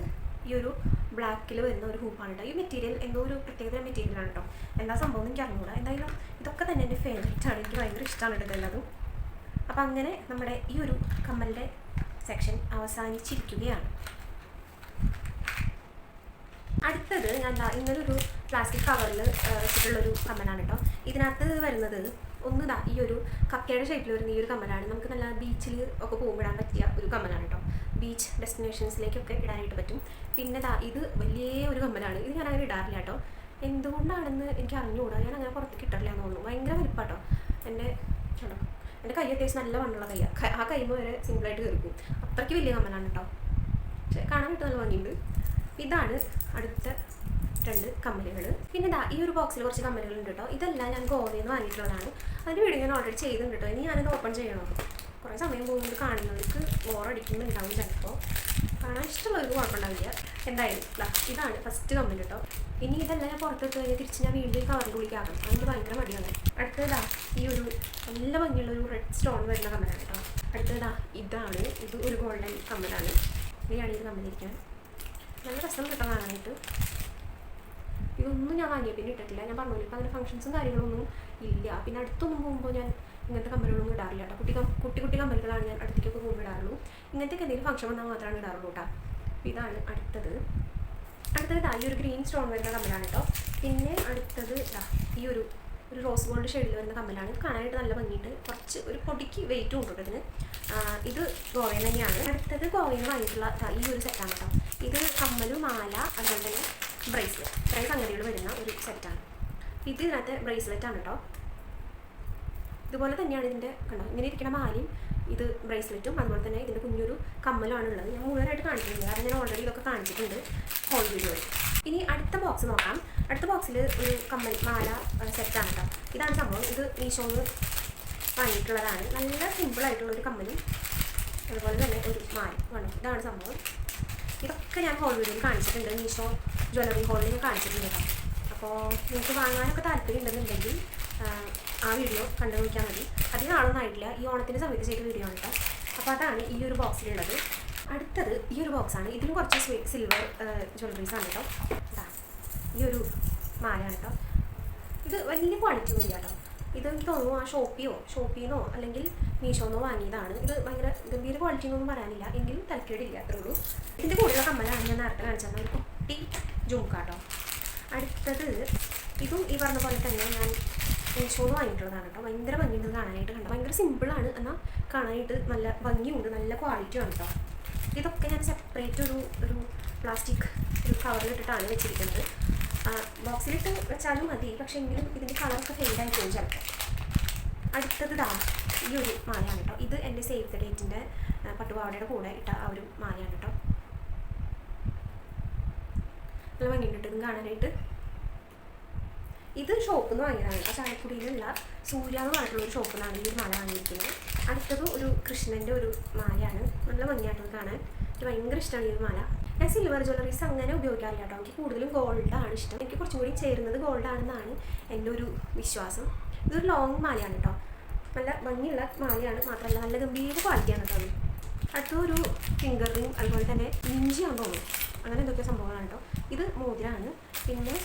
ഈ ഒരു ബ്ലാക്കിൽ വരുന്ന ഒരു ഹൂപ്പാണ് കേട്ടോ ഈ മെറ്റീരിയൽ എന്തോ ഒരു പ്രത്യേകതരം മെറ്റീരിയലാണ് കേട്ടോ എന്താ സംഭവം എനിക്ക് അറിഞ്ഞൂടാ എന്തായാലും ഇതൊക്കെ തന്നെ എന്റെ ഫേവറേറ്റ് ആണ്. എനിക്ക് ഭയങ്കര ഇഷ്ടമാണ് കേട്ടോ എല്ലാതും അപ്പം അങ്ങനെ നമ്മുടെ ഈ ഒരു കമ്മലിന്റെ സെക്ഷൻ അവസാനിച്ചിരിക്കുകയാണ്. അടുത്തത് ഞാൻ ദാ ഒരു പ്ലാസ്റ്റിക് കവറിൽ വെച്ചിട്ടുള്ളൊരു കമ്മലാണ് കേട്ടോ ഇതിനകത്ത് വരുന്നത് ഒന്ന് ദാ ഈ ഒരു കക്കയുടെ ഷേപ്പിൽ വരുന്ന ഈ ഒരു കമ്മലാണ്. നമുക്ക് നല്ല ബീച്ചിൽ ഒക്കെ പോകുമ്പോഴാൻ പറ്റിയ ഒരു കമ്മലാണ് കേട്ടോ ബീച്ച് ഡെസ്റ്റിനേഷൻസിലേക്കൊക്കെ ഇടാനായിട്ട് പറ്റും. പിന്നെ ദാ ഇത് വലിയ ഒരു കമ്മലാണ്. ഇത് ഞാൻ അങ്ങനെ ഇടാറില്ല കേട്ടോ എന്തുകൊണ്ടാണെന്ന് എനിക്ക് അറിഞ്ഞുകൂടാ ഞാൻ അങ്ങനെ പുറത്തേക്ക് ഇട്ടിട്ടില്ല എന്ന് തോന്നുന്നു. ഭയങ്കര വലിപ്പാട്ടോ എന്റെ എന്റെ കൈ അത്യാവശ്യം നല്ല വണ്ണുള്ള കൈയാണ് ആ കൈമ വരെ സിമ്പിളായിട്ട് കയറിക്കും അത്രയ്ക്ക് വലിയ കമ്മലാണ് കേട്ടോ പക്ഷേ കിട്ടും നല്ല ഭംഗിയുണ്ട്. ഇതാണ് അടുത്ത രണ്ട് കമ്മലുകൾ പിന്നെ ദാ ഈ ഒരു ബോക്സിൽ കുറച്ച് കമ്മലുകളുണ്ട് കേട്ടോ ഇതെല്ലാം ഞാൻ ഗോവയിൽ നിന്ന് വാങ്ങിയിട്ടുള്ളതാണ്. അതിന്റെ വീഡിയോ ഞാൻ ഓൾറെഡി ചെയ്തിട്ടുണ്ട് കേട്ടോ ഇനി ഞാനത് ഓപ്പൺ ചെയ്യണം. കുറേ സമയം പോകുമ്പോൾ കാണുന്നവർക്ക് ബോറടിക്കുന്നുണ്ടാവും ചിലപ്പോൾ കാണാൻ ഇഷ്ടമുള്ളവർക്ക് കുഴപ്പമുണ്ടാവില്ല. എന്തായാലും ഇതാണ് ഫസ്റ്റ് കമ്മൽ കേട്ടോ ഇനി ഇതെല്ലാം ഞാൻ പുറത്തെടുത്ത് കഴിഞ്ഞാൽ തിരിച്ച് ഞാൻ വീണ്ടും കവറിന്റെ ഉള്ളിലേക്കാകും അതുകൊണ്ട് ഭയങ്കര മടിയാണ്. അടുത്തതാ ഈ ഒരു നല്ല ഭംഗിയുള്ള ഒരു റെഡ് സ്റ്റോൺ വരുന്ന കമ്മലാണ് കേട്ടോ. അടുത്തതാ ഇതാണ്. ഇത് ഒരു ഗോൾഡൻ കമ്മലാണ്. ഇങ്ങനെയാണ് ഇത് കമ്മലിരിക്കാൻ നല്ല രസം കിട്ടാൻ കാണാനായിട്ട്. ഇതൊന്നും ഞാൻ വാങ്ങിയ പിന്നെ ഇട്ടിട്ടില്ല. ഞാൻ പറഞ്ഞു ഇപ്പം അങ്ങനെ ഫംഗ്ഷൻസും കാര്യങ്ങളൊന്നും ഇല്ല. പിന്നെ അടുത്തൊന്നും പോകുമ്പോൾ ഞാൻ ഇങ്ങനത്തെ കമ്മലുകളൊന്നും ഇടാറില്ല കേട്ടോ. കുട്ടി കുട്ടി കുട്ടി കമ്മലുകളാണ് ഞാൻ അടുത്തേക്കൊക്കെ പോകുമ്പോൾ ഇടാറുള്ളൂ. ഇങ്ങനത്തെ എന്തെങ്കിലും ഫംഗ്ഷൻ വന്നാൽ മാത്രമാണ് ഇടാറുള്ളൂ കേട്ടോ. ഇതാണ് അടുത്തത്. അടുത്തത് ഈ ഒരു ഗ്രീൻ സ്റ്റോൺ വരുന്ന കമ്മലാണ് കേട്ടോ. പിന്നെ അടുത്തത് ഈ ഒരു ഒരു റോസ് ഗോൾഡ് ഷെയ്ഡിൽ വരുന്ന കമ്മലാണ്. കാണാനായിട്ട് നല്ല ഭംഗിയിട്ട് കുറച്ച് ഒരു പൊടിക്ക് വെയിറ്റും ഉണ്ട് ഇതിന്. ഇത് ഗോവയിൽ തന്നെയാണ്. അടുത്തത് ഗോവയിൽ വാങ്ങിയിട്ടുള്ള ഈ ഒരു സെറ്റാണ് കേട്ടോ. ഇത് കമ്മൽ മാല അതുപോലെ തന്നെ ബ്രേസ്ലെറ്റ് ഇത്രയും സംഗതികൾ വരുന്ന ഒരു സെറ്റാണ് ഇത് ഇതിനകത്തെ ബ്രേസ്ലെറ്റ് ആണ് കേട്ടോ. ഇതുപോലെ തന്നെയാണ് ഇതിന്റെ കണ്ടോ? ഇങ്ങനെ ഇരിക്കുന്ന മാലയും ഇത് ബ്രേസ്ലെറ്റും അതുപോലെ തന്നെ ഇതിന്റെ കുഞ്ഞൊരു കമ്മലാണ് ഉള്ളത് ഞാൻ മുഴുവനായിട്ട് കാണിച്ചിട്ടുണ്ട് കാരണം ഞാൻ ഓൾറെഡി ഇതൊക്കെ കാണിച്ചിട്ടുണ്ട് ഹോൾ വീഡിയോയിൽ ഇനി അടുത്ത ബോക്സ് നോക്കാം. അടുത്ത ബോക്സിൽ ഒരു കമ്മൽ മാല സെറ്റാണ് കേട്ടോ ഇതാണ് സംഭവം. ഇത് മീഷോന്ന് വാങ്ങിയിട്ടുള്ളതാണ്. നല്ല സിമ്പിളായിട്ടുള്ളൊരു കമ്മലും അതുപോലെ തന്നെ ഒരു മാല വേണം ഇതാണ് സംഭവം. ഇതൊക്കെ ഞാൻ ഹോൾ വീഡിയോയിൽ കാണിച്ചിട്ടുണ്ട്. മീഷോ ജ്വല്ലറി ഹോളിൽ കാണിച്ചിട്ടുണ്ട് കേട്ടോ അപ്പോൾ നിങ്ങൾക്ക് വാങ്ങാനൊക്കെ താല്പര്യം ഉണ്ടെന്നുണ്ടെങ്കിൽ ആ, വീഡിയോ കണ്ടു നോക്കിയാൽ മതി അധികം ആളൊന്നും ആയിട്ടില്ല. ഈ ഓണത്തിന് ചെയ്ത വീഡിയോ ആണ് കേട്ടോ അപ്പോൾ അതാണ് ഈ ഒരു ബോക്സിലുള്ളത് അടുത്തത് ഈ ഒരു ബോക്സാണ് ഇതിലും കുറച്ച് സിൽവർ ജ്വല്ലറീസ് ആണ് കേട്ടോ ഈ ഒരു മാലയാണ് കേട്ടോ ഇത് വലിയ ക്വാളിറ്റി ഒന്നും കേട്ടോ ഇത് തോന്നുന്നു ആ ഷോപ്പിയോ ഷോപ്പിന്നോ അല്ലെങ്കിൽ മീഷോന്നോ വാങ്ങിയതാണ്. ഇത് ഭയങ്കര ഗംഭീര ക്വാളിറ്റി എന്നൊന്നും പറയാനില്ല. എങ്കിലും തലക്കേടില്ല അത്രേ ഉള്ളൂ. ഇതിന്റെ കൂടെയുള്ള കമ്മലാണ് ഞാൻ നേരത്തെ കാണിച്ചത്. ഒരു കുട്ടി ജുംക്കാട്ടോ അടുത്തത് ഇതും ഈ പറഞ്ഞ പോലെ തന്നെ ഞാൻ മീഷോന്ന് വാങ്ങിയിട്ടുള്ളതാണ് കേട്ടോ ഭയങ്കര ഭംഗിയുണ്ട് കാണാനായിട്ട് കണ്ടോ? ഭയങ്കര സിമ്പിളാണ്. എന്നാൽ കാണാനായിട്ട് നല്ല ഭംഗിയുണ്ട്. നല്ല ക്വാളിറ്റിയാണ് കേട്ടോ ഇതൊക്കെ ഞാൻ സെപ്പറേറ്റ് ഒരു ഒരു പ്ലാസ്റ്റിക് ഒരു കവറിലിട്ടിട്ടാണ് വെച്ചിരിക്കുന്നത്. ബോക്സിലിട്ട് വെച്ചാലും മതി. പക്ഷേ എങ്കിലും ഇതിന്റെ കളറൊക്കെ ഫെയ്ഡ് ആയി പോകും ചിലപ്പോൾ. അടുത്തത് ദാ ഈ ഒരു മാലയാണ് കേട്ടോ ഇത് എന്റെ സേവ് ദ ഡേറ്റിന്റെ പട്ടുപാവടയുടെ കൂടെ ഇട്ട ആ ഒരു മാലയാണ് കേട്ടോ നല്ല ഭംഗിയുണ്ട് ഇതും കാണാനായിട്ട്. ഇത് ഷോപ്പിൽ നിന്ന് വാങ്ങിയതാണ്. കേട്ടോ ചാലക്കുടിയിലുള്ള സൂര്യ എന്ന് പറഞ്ഞിട്ടുള്ള ഒരു ഷോപ്പിൽ നിന്നാണ് ഈ ഒരു മാല വാങ്ങിയിരിക്കുന്നത്. അടുത്തത് ഒരു കൃഷ്ണന്റെ ഒരു മാലയാണ്. നല്ല ഭംഗിയായിട്ടുള്ള കാണാൻ എനിക്ക് ഭയങ്കര ഇഷ്ടമാണ് ഈ ഒരു മാല. ഞാൻ സിൽവർ ജ്വല്ലറീസ് അങ്ങനെ ഉപയോഗിക്കാറില്ല കേട്ടോ. എനിക്ക് കൂടുതലും ഗോൾഡാണ് ഇഷ്ടം. എനിക്ക് കുറച്ചും കൂടി ചേരുന്നത് ഗോൾഡാണെന്നാണ് എന്റെ ഒരു വിശ്വാസം. ഇതൊരു ലോങ് മാലയാണ് കേട്ടോ. നല്ല ഭംഗിയുള്ള മാലയാണ്. മാത്രമല്ല നല്ല ഗംഭീര ക്വാളിറ്റിയാണ് കേട്ടോ അത്. അടുത്തൊരു ഫിംഗർ റിങ് അതുപോലെ തന്നെ മിഞ്ചിയാണെന്ന് തോന്നുന്നു. അങ്ങനെ എന്തൊക്കെ സംഭവങ്ങളാണ് കേട്ടോ. ഇത് മോതിരാണ്. പിന്നെ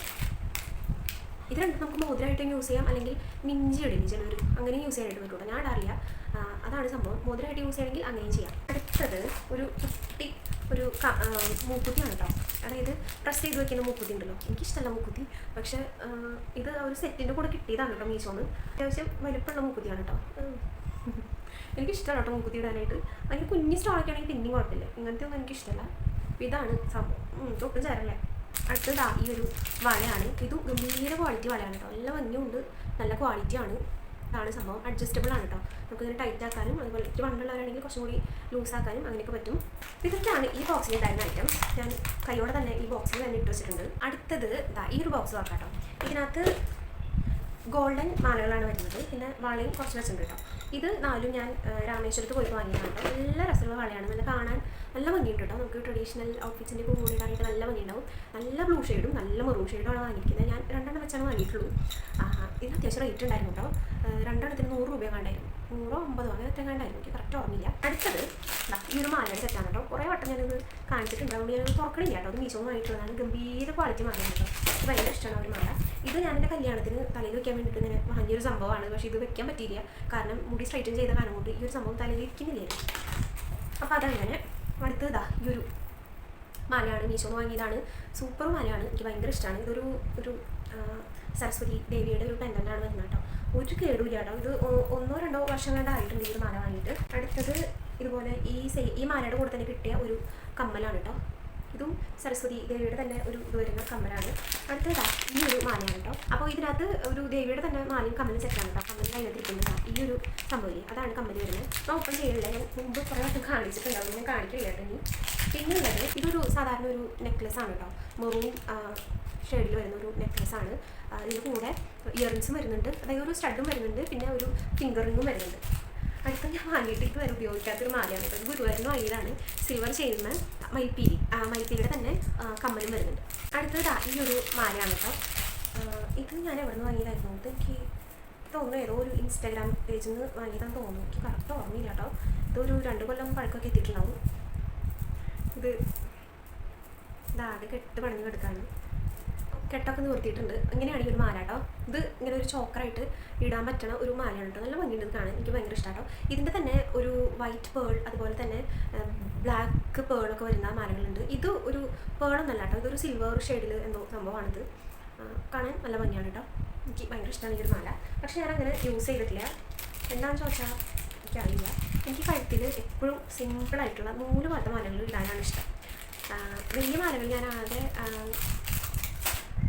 ഇത് രണ്ടും നമുക്ക് മോതിരമായിട്ടും യൂസ് ചെയ്യാം. അല്ലെങ്കിൽ മിഞ്ചി ഇടില്ല അങ്ങനെ യൂസ് ചെയ്യാനായിട്ട് പറ്റുള്ളൂ. ഞാൻ ഇടാറില്ല അതാണ് സംഭവം. മോതിരമായിട്ട് യൂസ് ചെയ്യണമെങ്കിൽ അങ്ങനെയും ചെയ്യാം. അടുത്തത് ഒരു കുട്ടി ഒരു മൂക്കുത്തിയാണ് കേട്ടോ. അതായത് പ്രസ് ചെയ്ത് വെക്കുന്ന മൂക്കുത്തി ഉണ്ടല്ലോ. എനിക്കിഷ്ടമല്ല മൂക്കുത്തി. പക്ഷെ ഇത് ഒരു സെറ്റിന്റെ കൂടെ കിട്ടിയതാണ് കേട്ടോ മീശോന്ന്. അത്യാവശ്യം വലുപ്പമുള്ള മൂക്കുത്തിയാണ് കേട്ടോ. എനിക്കിഷ്ടമാണ് കേട്ടോ മൂക്കുത്തി ഇടാനായിട്ട്. അതിന് കുഞ്ഞി സ്റ്റോളൊക്കെ ആണെങ്കിൽ പിന്നെയും കുഴപ്പമില്ല. ഇങ്ങനത്തെ ഒന്നും എനിക്കിഷ്ടമല്ല ഇതാണ് സംഭവം. തൊട്ടും ചേരല്ലേ? അടുത്തതാ ഈ ഒരു വളയാണ്. ഇത് ഗംഭീര ക്വാളിറ്റി വളയാണ് കേട്ടോ നല്ല ഭംഗിയുണ്ട്. നല്ല ക്വാളിറ്റിയാണ് ഇതാണ് സംഭവം. അഡ്ജസ്റ്റബിൾ ആണ് കേട്ടോ നമുക്കിങ്ങനെ ടൈറ്റ് ആക്കാനും അതുപോലെ ഇത്തിരി വണ്ണുള്ളവരാണെങ്കിൽ കുറച്ചും കൂടി ലൂസ് ആക്കാനും അങ്ങനെയൊക്കെ പറ്റും. ഇതൊക്കെയാണ് ഈ ബോക്സിൽ ഉണ്ടായിരുന്ന ഐറ്റം ഞാൻ കൈയോടെ തന്നെ ഈ ബോക്സിൽ തന്നെ ഇട്ട് വെച്ചിട്ടുണ്ട്. അടുത്തത് ഈ ഒരു ബോക്സ് നോക്കാം കേട്ടോ ഇതിനകത്ത് ഗോൾഡൻ മാലകളാണ് വരുന്നത്. പിന്നെ വളയും കുറച്ച് വെച്ചിട്ടുണ്ട് കേട്ടോ. ഇത് നാലും ഞാൻ രാമേശ്വരത്ത് പോയിട്ട് വാങ്ങിയതാണ്. നല്ല രസമുള്ള വളയാണ്. നല്ല കാണാൻ നല്ല ഭംഗിയുണ്ട് കേട്ടോ. നമുക്ക് ട്രഡീഷണൽ ഔട്ട്ഫിറ്റ്സിന്റെ കൂടെ ഇടാനായിട്ട് നല്ല ഭംഗിയുണ്ടാവും. നല്ല ബ്ലൂ ഷെയ്ഡും നല്ല മെറൂൺ ഷെയ്ഡുമാണ് വാങ്ങിയിരിക്കുന്നത്. ഞാൻ രണ്ടെണ്ണം വെച്ചാണ് വാങ്ങിയിട്ടുള്ളൂ. ആ, ഇതിന് അത്യാവശ്യം റേറ്റ് ഉണ്ടായിരുന്നു കേട്ടോ. രണ്ടെണ്ണത്തിന് നൂറ് രൂപ കണ്ടായിരുന്നു നൂറോ അമ്പതോ അങ്ങനെ എത്ര കണ്ടായിരുന്നു എനിക്ക് കറക്റ്റ് ഓർമ്മയില്ല. അടുത്തത് ഈ ഒരു മാലയുടെ സെറ്റാണ് കേട്ടോ. കുറേ വട്ടം ഞാനത് കാണിച്ചിട്ടുണ്ട്. അതുകൊണ്ട് ഞാനത് തുറക്കണില്ല കേട്ടോ. അത് മീശോ വാങ്ങിയിട്ടുള്ളതാണ്. ഗംഭീര ക്വാളിറ്റി മാലയാണ് കേട്ടോ. എനിക്ക് ഭയങ്കര ഇഷ്ടമാണ് ഒരു മാല. ഇത് ഞാൻ എന്റെ കല്യാണത്തിന് തലയിൽ വെക്കാൻ വേണ്ടിയിട്ട് ഇങ്ങനെ വാങ്ങിയൊരു സംഭവമാണ്. പക്ഷേ ഇത് വെക്കാൻ പറ്റിയില്ല. കാരണം മുടി സ്ട്രൈറ്റൻ ചെയ്ത കാരണം കൊണ്ട് ഈ ഒരു സംഭവം തലയിൽ ഇരിക്കുന്നില്ലായിരുന്നു അപ്പോൾ അതങ്ങനെ അടുത്തത് ഈ ഒരു മാലയാണ് മീശോന്ന് വാങ്ങിയതാണ്. സൂപ്പർ മാലയാണ്. എനിക്ക് ഭയങ്കര ഇഷ്ടമാണ് ഇതൊരു ഒരു സരസ്വതി ദേവിയുടെ ഒരു പെൻഡന്റാണ് വരുന്നത് കേട്ടോ. ഒരു കേടുമില്ല കേട്ടോ. ഇത് ഒന്നോ രണ്ടോ വർഷം കണ്ടായിട്ടുണ്ട് ഈ ഒരു മാല വാങ്ങിയിട്ട്. അടുത്തത് ഇതുപോലെ ഈ സേ ഈ മാലയുടെ കൂടെ തന്നെ കിട്ടിയ ഒരു കമ്മലാണ് കേട്ടോ. ഇതും സരസ്വതി ദേവിയുടെ തന്നെ ഒരു ഇത് വരുന്ന കമ്മലാണ്. അടുത്തതാ ഈ ഒരു മാലയാണ് കേട്ടോ. അപ്പോൾ ഇതിനകത്ത് ഒരു ദേവിയുടെ തന്നെ മാലയും കമ്മലും സെറ്റാണ് കേട്ടോ. കമ്മൽ അതിനകത്തിരിക്കുന്നതാണ് ഈ ഒരു സംഭവം അതാണ് കമ്മൽ വരുന്നത്. ഞാൻ ഓപ്പൺ ചെയ്യില്ല ഞാൻ മുമ്പ് കുറേ വട്ടം കാണിച്ചിട്ടുണ്ടാവും. ഞാൻ കാണിക്കില്ല കേട്ടോ ഇനി. പിന്നെ ഉള്ളത് ഇതൊരു സാധാരണ ഒരു നെക്ലസ് ആണ് കേട്ടോ. മെറൂൺ ഷെയ്ഡിൽ വരുന്ന ഒരു നെക്ലസ് ആണ്. ഇതിന്റെ കൂടെ ഇയറിങ്സും വരുന്നുണ്ട്. അതായത് ഒരു സ്റ്റഡും വരുന്നുണ്ട്. പിന്നെ ഒരു ഫിംഗർ റിങ്ങും വരുന്നുണ്ട്. അടുത്ത ഞാൻ വാങ്ങിയിട്ട് ഇതുവരെ ഉപയോഗിക്കാത്തൊരു മാലയാണ്. ഇത് ഗുരുവായൂരിന് വാങ്ങിയതാണ്. സിൽവർ ചെയ്യുന്ന മൈപ്പീലി. ആ മൈപ്പീലിയുടെ തന്നെ കമ്മലും വരുന്നുണ്ട്. അടുത്തത് ഈ ഒരു മാലയാണ് കേട്ടോ. ഇത് ഞാൻ എവിടെ നിന്ന് വാങ്ങിയതായിരുന്നു? ഇത് എനിക്ക് തോന്നുന്നു ഏതോ ഒരു ഇൻസ്റ്റാഗ്രാം പേജിൽ നിന്ന് വാങ്ങിയതാണെന്ന് തോന്നുന്നു. എനിക്ക് കറക്റ്റ് ഓർമ്മയില്ല കേട്ടോ. ഇതൊരു രണ്ട് കൊല്ലം പഴക്കമൊക്കെ എത്തിയിട്ടുണ്ടാവും. ഇത് ഇതാകെ കെട്ട് പണിഞ്ഞ് കിടക്കാണ്. കെട്ടൊക്കെ നിവർത്തിയിട്ടുണ്ട് അങ്ങനെയാണ് ഈ ഒരു മാല കേട്ടോ. ഇത് ഇങ്ങനെ ഒരു ചോക്കറായിട്ട് ഇടാൻ പറ്റണ ഒരു മാലയാണ് കേട്ടോ. നല്ല ഭംഗിയുണ്ട് കാണാൻ. എനിക്ക് ഭയങ്കര ഇഷ്ടമാണ് കേട്ടോ ഇതിന്റെ തന്നെ ഒരു വൈറ്റ് പേൾ അതുപോലെ തന്നെ ബ്ലാക്ക് പേളൊക്കെ വരുന്ന മാലകളുണ്ട്. ഇത് ഒരു പേളൊന്നല്ല കേട്ടോ. ഇതൊരു സിൽവർ ഷെയ്ഡിൽ എന്തോ സംഭവമാണിത്. കാണാൻ നല്ല ഭംഗിയാണ് കേട്ടോ. എനിക്ക് ഭയങ്കര ഇഷ്ടമാണ് ഈ ഒരു മാല. പക്ഷെ ഞാൻ അങ്ങനെ യൂസ് ചെയ്തിട്ടില്ല. എന്താണെന്ന് ചോദിച്ചാൽ എനിക്കറിയില്ല. എനിക്ക് കഴുത്തിൽ എപ്പോഴും സിമ്പിളായിട്ടുള്ള നൂൽ പോലത്തെ മാലകൾ ഇടാനാണ് ഇഷ്ടം. വലിയ മാലകൾ ആ,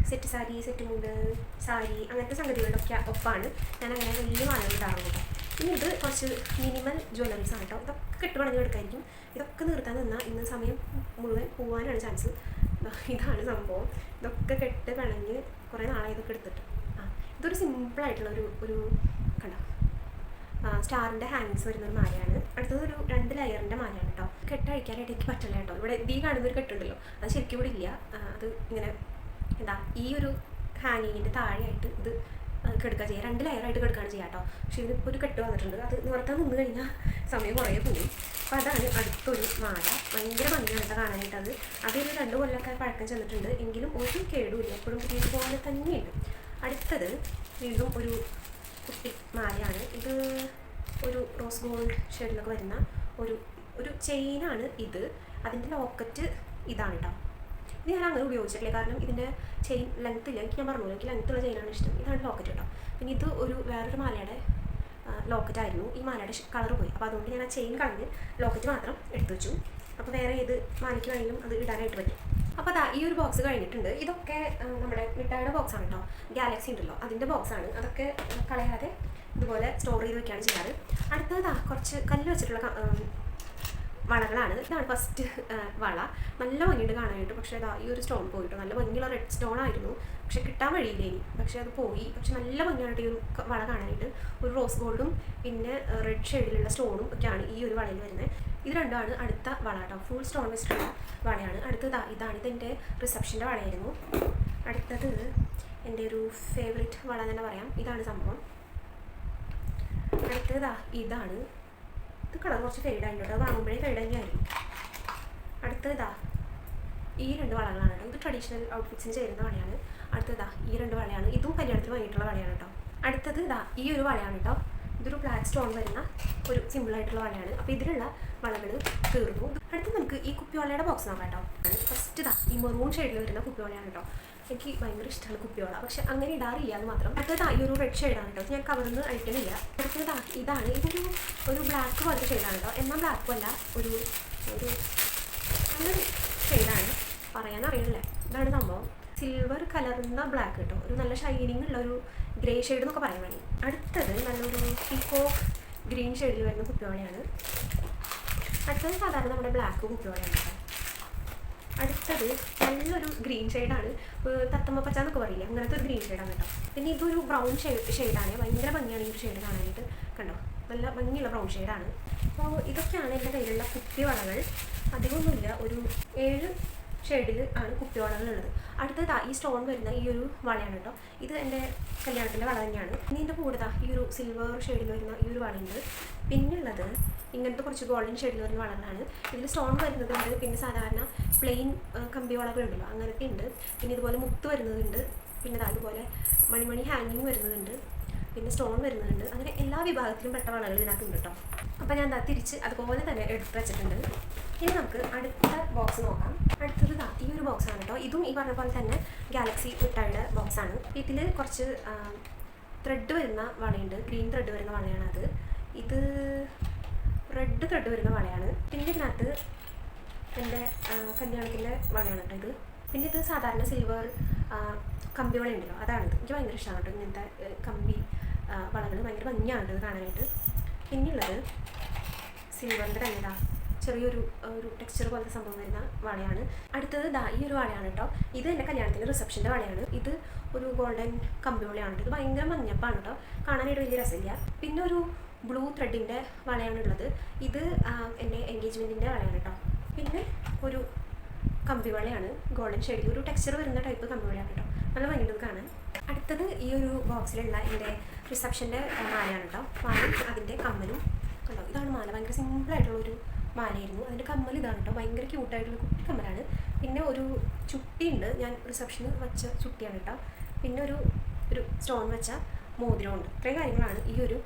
സെറ്റ് സാരി സെറ്റ് മുണ്ട് സാരി അങ്ങനത്തെ സംഗതികളിലൊക്കെ ഒപ്പാണ്. ഞാൻ അങ്ങനെ വലിയ മാലകൾ ഇടാറുണ്ട്. ഇനി ഇത് കുറച്ച് മിനിമൽ ജ്വല്ലറീസ് ആണ് കേട്ടോ ഇതൊക്കെ കെട്ടുപണഞ്ഞ് എടുക്കായിരിക്കും ഇതൊക്കെ നിർത്താൻ നിന്നാൽ ഇന്ന് സമയം മുഴുവൻ പോകാനാണ് ചാൻസ് ഇതാണ് സംഭവം. ഇതൊക്കെ കെട്ട് പിണഞ്ഞ് കുറേ നാളെ ഇതൊക്കെ എടുത്തിട്ട്. ആ ഇതൊരു സിമ്പിളായിട്ടുള്ള ഒരു ഒരു കണ്ടോ? സ്റ്റാറിന്റെ ഹാങ്ങിങ്സ് വരുന്ന ഒരു മാലയാണ്. അടുത്തത് ഒരു രണ്ട് ലെയറിന്റെ മാലയാണ് കേട്ടോ കെട്ടഴിക്കാനായിട്ട് എനിക്ക് പറ്റില്ല കേട്ടോ ഇവിടെ ഈ കാണുന്ന ഒരു കെട്ടുണ്ടല്ലോ. അത് ശരിക്കും ഇവിടെ ഇല്ല. അത് ഇങ്ങനെ എന്താ ഈ ഒരു ഹാങ്ങിങ്ങിന്റെ താഴെയായിട്ട് ഇത് കെടുക്കുക ചെയ്യുക രണ്ട് ലെയറായിട്ട് കെടുക്കുകയാണ് ചെയ്യുക കേട്ടോ പക്ഷേ ഇതിപ്പോൾ ഒരു കെട്ട് വന്നിട്ടുണ്ട്. അത് നിവർത്താൻ നിന്ന് കഴിഞ്ഞാൽ സമയം കുറേ പോകും അപ്പോൾ അതാണ് അടുത്തൊരു മാല. ഭയങ്കര ഭംഗിയാണ് കാണാനായിട്ട് അത് അതൊരു രണ്ട് കൊല്ലമൊക്കെ പഴക്കം ചെന്നിട്ടുണ്ട്. എങ്കിലും ഒരു കേടുമില്ല എപ്പോഴും പുതിയതുപോലെ തന്നെയുണ്ട്. അടുത്തത് വീണ്ടും ഒരു കുട്ടി മാലയാണ്. ഇത് ഒരു റോസ് ഗോൾഡ് ഷെയ്ഡിലൊക്കെ വരുന്ന ഒരു ഒരു ചെയിനാണ് ഇത്. അതിന്റെ ലോക്കറ്റ് ഇതാണ് കേട്ടോ ഞാൻ അങ്ങനെ ഉപയോഗിച്ചിട്ടില്ല കാരണം ഇതിന്റെ ചെയിൻ ലെങ്ത് ഇല്ല എനിക്ക് ഞാൻ പറഞ്ഞു എനിക്ക് ലെങ്ത്തുള്ള ചെയിനാണ് ഇഷ്ടം. ഇതാണ് ലോക്കറ്റ് കേട്ടോ പിന്നെ ഇത് ഒരു വേറൊരു മാലയുടെ ലോക്കറ്റ് ആയിരുന്നു. ഈ മാലയുടെ കളർ പോയി. അപ്പോൾ അതുകൊണ്ട് ഞാൻ ആ ചെയിൻ കളഞ്ഞ് ലോക്കറ്റ് മാത്രം എടുത്തു വെച്ചു. അപ്പോൾ വേറെ ഏത് മാലയ്ക്ക് വേണമെങ്കിലും അത് ഇടാനായിട്ട് പറ്റും. അപ്പോൾ അതാ ഈ ഒരു ബോക്സ് കഴിഞ്ഞിട്ടുണ്ട്. ഇതൊക്കെ നമ്മുടെ മിഠായിയുടെ ബോക്സ് ആണ് കേട്ടോ ഗാലക്സി ഉണ്ടല്ലോ. അതിന്റെ ബോക്സ് ആണ്. അതൊക്കെ കളയാതെ ഇതുപോലെ സ്റ്റോർ ചെയ്ത് വെക്കുകയാണ് ചെയ്യാറ്. അടുത്തതാ കുറച്ച് കല്ല് വെച്ചിട്ടുള്ള വളകളാണ്. ഇതാണ് ഫസ്റ്റ് വള. നല്ല ഭംഗിയുണ്ട് കാണാനായിട്ട്. പക്ഷേ അതാ ഈ ഒരു സ്റ്റോൺ പോയിട്ട്. നല്ല ഭംഗിയുള്ള റെഡ് സ്റ്റോൺ ആയിരുന്നു. പക്ഷെ കിട്ടാൻ വഴിയില്ല ഇനി? പക്ഷെ അത് പോയി. പക്ഷെ നല്ല ഭംഗിയായിട്ട് ഈ ഒരു വള കാണാനായിട്ട് ഒരു റോസ് ഗോൾഡും പിന്നെ റെഡ് ഷെയ്ഡിലുള്ള സ്റ്റോണും ഒക്കെയാണ് ഈ ഒരു വളയിൽ വരുന്നത് ഇത് രണ്ടുമാണ് അടുത്ത വള കേട്ടോ. ഫുൾ സ്റ്റോൺ വെച്ചിട്ടുള്ള വളയാണ്. അടുത്തത് ഇതാണ് ഇതെന്റെ റിസപ്ഷന്റെ വളയായിരുന്നു. അടുത്തത് എന്റെ ഒരു ഫേവറേറ്റ് വള തന്നെ പറയാം. ഇതാണ് സംഭവം. അടുത്തതാ ഇതാണ് ഇത് കളർ കുറച്ച് ഫെയ്ഡ് കേട്ടോ. വാങ്ങുമ്പോഴേ ഫെയ്ഡ് തന്നെയായിരുന്നു അടുത്തതാ ഈ രണ്ട് വളകളാണ് കേട്ടോ. ഇത് ട്രഡീഷണൽ ഔട്ട്ഫിറ്റ്സിന് ചേരുന്ന വളയാണ്. അടുത്തതാ ഈ രണ്ട് വളയാണ്. ഇതും കല്യാണത്തിന് വാങ്ങിയിട്ടുള്ള വളയാണ് കേട്ടോ. അടുത്തത് ഇതാ. ഈ ഒരു വളയാണ് കേട്ടോ. ഇതൊരു ബ്ലാക്ക് സ്റ്റോൺ വരുന്ന ഒരു സിമ്പിൾ ആയിട്ടുള്ള വളയാണ്. അപ്പോൾ ഇതിലുള്ള വളകൾ തീർന്നു അടുത്ത് നമുക്ക് ഈ കുപ്പി കുപ്പിവളയുടെ ബോക്സ് നോക്കാം കേട്ടോ. ഫസ്റ്റ് ഇതാ. ഈ മെറൂൺ ഷെയ്ഡിൽ വരുന്ന കുപ്പി വളയാണ് കേട്ടോ. എനിക്ക് ഭയങ്കര ഇഷ്ടമാണ് കുപ്പിവള പക്ഷെ അങ്ങനെ ഇടാറില്ല എന്ന് മാത്രം. അടുത്തത് ഈ ഒരു റെഡ് ഷെയ്ഡാണ് കേട്ടോ. ഞാൻ കവർന്ന് നിന്ന് അഴിക്കുന്നില്ല അടുത്തത് ഇതാണ്. ഇതൊരു ഒരു ബ്ലാക്ക് പോലത്തെ ഷെയ്ഡാണ് കേട്ടോ. എന്നാൽ ബ്ലാക്കും അല്ല ഒരു ഒരു നല്ലൊരു ഷെയ്ഡാണ് പറയാൻ അറിയില്ല. ഇതാണ് സംഭവം. സിൽവർ കലർന്ന ബ്ലാക്ക് കേട്ടോ. ഒരു നല്ല ഷൈനിങ് ഉള്ള ഒരു ഗ്രേ ഷെയ്ഡ് എന്നൊക്കെ പറയാൻ വേണ്ടി. അടുത്തത് നല്ലൊരു പിക്കോ ഗ്രീൻ ഷെയ്ഡിൽ വരുന്ന കുപ്പിയോളയാണ് അടുത്തത് സാധാരണ നമ്മുടെ ബ്ലാക്ക് കുപ്പിയോളയാണ് കേട്ടോ. അടുത്തത് നല്ലൊരു ഗ്രീൻ ഷെയ്ഡാണ്. തത്തമ്മ പച്ച എന്നൊക്കെ പറയില്ല? അങ്ങനത്തെ ഒരു ഗ്രീൻ ഷെയ്ഡാണ് കേട്ടോ. പിന്നെ ഇതൊരു ബ്രൗൺ ഷെയ്ഡ് ഷെയ്ഡാണ്. ഭയങ്കര ഭംഗിയാണ് ഈ ഒരു ഷെയ്ഡ് കാണാനായിട്ട്. കണ്ടോ? നല്ല ഭംഗിയുള്ള ബ്രൗൺ ഷെയ്ഡാണ്. അപ്പോൾ ഇതൊക്കെയാണ് എന്റെ കയ്യിലുള്ള കുപ്പിവളകൾ അധികമൊന്നുമില്ല ഒരു ഏഴ് ഷെയ്ഡിൽ ആണ് കുപ്പിവളകളുള്ളത് അടുത്തത് ഈ സ്റ്റോൺ വരുന്ന ഈ ഒരു വളയാണ് കേട്ടോ ഇത് എന്റെ കല്യാണത്തിന്റെ വള തന്നെയാണ്. ഇനി ഇതിന്റെ കൂടെ ഈ ഒരു സിൽവർ ഷെയ്ഡിൽ വരുന്ന ഈ ഒരു വളയുണ്ട്. പിന്നുള്ളത് ഇങ്ങനത്തെ കുറച്ച് ഗോൾഡൻ ഷെയ്ഡിൽ വരുന്ന വളകളാണ് ഇതിൽ സ്റ്റോൺ വരുന്നതുണ്ട് പിന്നെ സാധാരണ പ്ലെയിൻ കമ്പി വളകളുണ്ടല്ലോ അങ്ങനത്തെ ഉണ്ട്. പിന്നെ ഇതുപോലെ മുത്ത് വരുന്നതുണ്ട് പിന്നെ അതുപോലെ മണിമണി ഹാങ്ങിങ് വരുന്നതുണ്ട് പിന്നെ സ്റ്റോൺ വരുന്നുണ്ട്. അങ്ങനെ എല്ലാ വിഭാഗത്തിലും പെട്ട വളകൾ ഇതിനകത്തുണ്ട് കേട്ടോ അപ്പോൾ ഞാൻ ദാ തിരിച്ച് അതുപോലെ തന്നെ എടുത്തു വെച്ചിട്ടുണ്ട്. ഇനി നമുക്ക് അടുത്ത ബോക്സ് നോക്കാം. അടുത്തത് ദാ ഈ ഒരു ബോക്സ് ആണ് കേട്ടോ ഇതും ഈ പറഞ്ഞ പോലെ തന്നെ ഗാലക്സി മിഠായിയുടെ ബോക്സ് ആണ്. ഇതിൽ കുറച്ച് ത്രെഡ് വരുന്ന വളയുണ്ട്. ഗ്രീൻ ത്രെഡ് വരുന്ന വളയാണ് അത്. ഇത് റെഡ് ത്രെഡ് വരുന്ന വളയാണ്. പിന്നെ ഇതിനകത്ത് എന്റെ കല്യാണത്തിന്റെ വളയാണ് കേട്ടോ ഇത്. പിന്നെ ഇത് സാധാരണ സിൽവർ കമ്പി വളയുണ്ടല്ലോ അതാണിത്. എനിക്ക് ഭയങ്കര ഇഷ്ടമാണ് കേട്ടോ ഇങ്ങനത്തെ കമ്പി വളകൾ ഭയങ്കര ഭംഗിയാണ് ഇത് കാണാനായിട്ട്. പിന്നെയുള്ളത് സിൽവറിന്റെ തന്നെ ഇതാ ചെറിയൊരു ഒരു ടെക്സ്ചർ പോലത്തെ സംഭവം വരുന്ന വളയാണ്. അടുത്തത് ദാ ഈ ഒരു വളയാണ് കേട്ടോ ഇത് എന്റെ കല്യാണത്തിന്റെ റിസപ്ഷന്റെ വളയാണ്. ഇത് ഒരു ഗോൾഡൻ കമ്പി വളയാണ് ഇത് ഭയങ്കര മഞ്ഞപ്പാണ് കേട്ടോ കാണാനായിട്ട് വലിയ രസമില്ല. പിന്നെ ഒരു ബ്ലൂ ത്രെഡിന്റെ വളയാണുള്ളത്. ഇത് ആ, എന്റെ എൻഗേജ്മെന്റിന്റെ വളയാണ് കേട്ടോ പിന്നെ ഒരു കമ്പി വളയാണ്. ഗോൾഡൻ ഷെയ്ഡിൽ ഒരു ടെക്സ്ചർ വരുന്ന ടൈപ്പ് കമ്പി വളയാണ് കേട്ടോ നല്ല ഭംഗിയുണ്ട് കാണാൻ. അടുത്തത് ഈ ഒരു ബോക്സിലുള്ള എന്റെ റിസപ്ഷന്റെ മാലയാണ് കേട്ടോ മാലയും അതിന്റെ കമ്മലും കണ്ടോ? ഇതാണ് മാല. ഭയങ്കര സിമ്പിളായിട്ടുള്ള ഒരു മാലയായിരുന്നു. അതിന്റെ കമ്മൽ ഇതാണ് കേട്ടോ ഭയങ്കര ക്യൂട്ടായിട്ടുള്ള കുട്ടി കമ്മലാണ്. പിന്നെ ഒരു ചുട്ടിയുണ്ട്. ഞാൻ റിസപ്ഷന് വെച്ച ചുട്ടിയാണ് കേട്ടോ പിന്നെ ഒരു ഒരു സ്റ്റോൺ വെച്ച മോതിരമുണ്ട് ഇത്രയും കാര്യങ്ങളാണ് ഈ ഒരു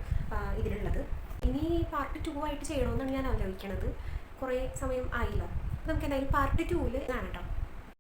ഇതിലുള്ളത്. ഇനി പാർട്ട് ടു ആയിട്ട് ചെയ്യണമെന്നാണ് ഞാൻ ആലോചിക്കണത്. കുറേ സമയം ആയില്ല. നമുക്ക് എന്തായാലും പാർട്ട് ടൂവിൽ ഇതാണ് കേട്ടോ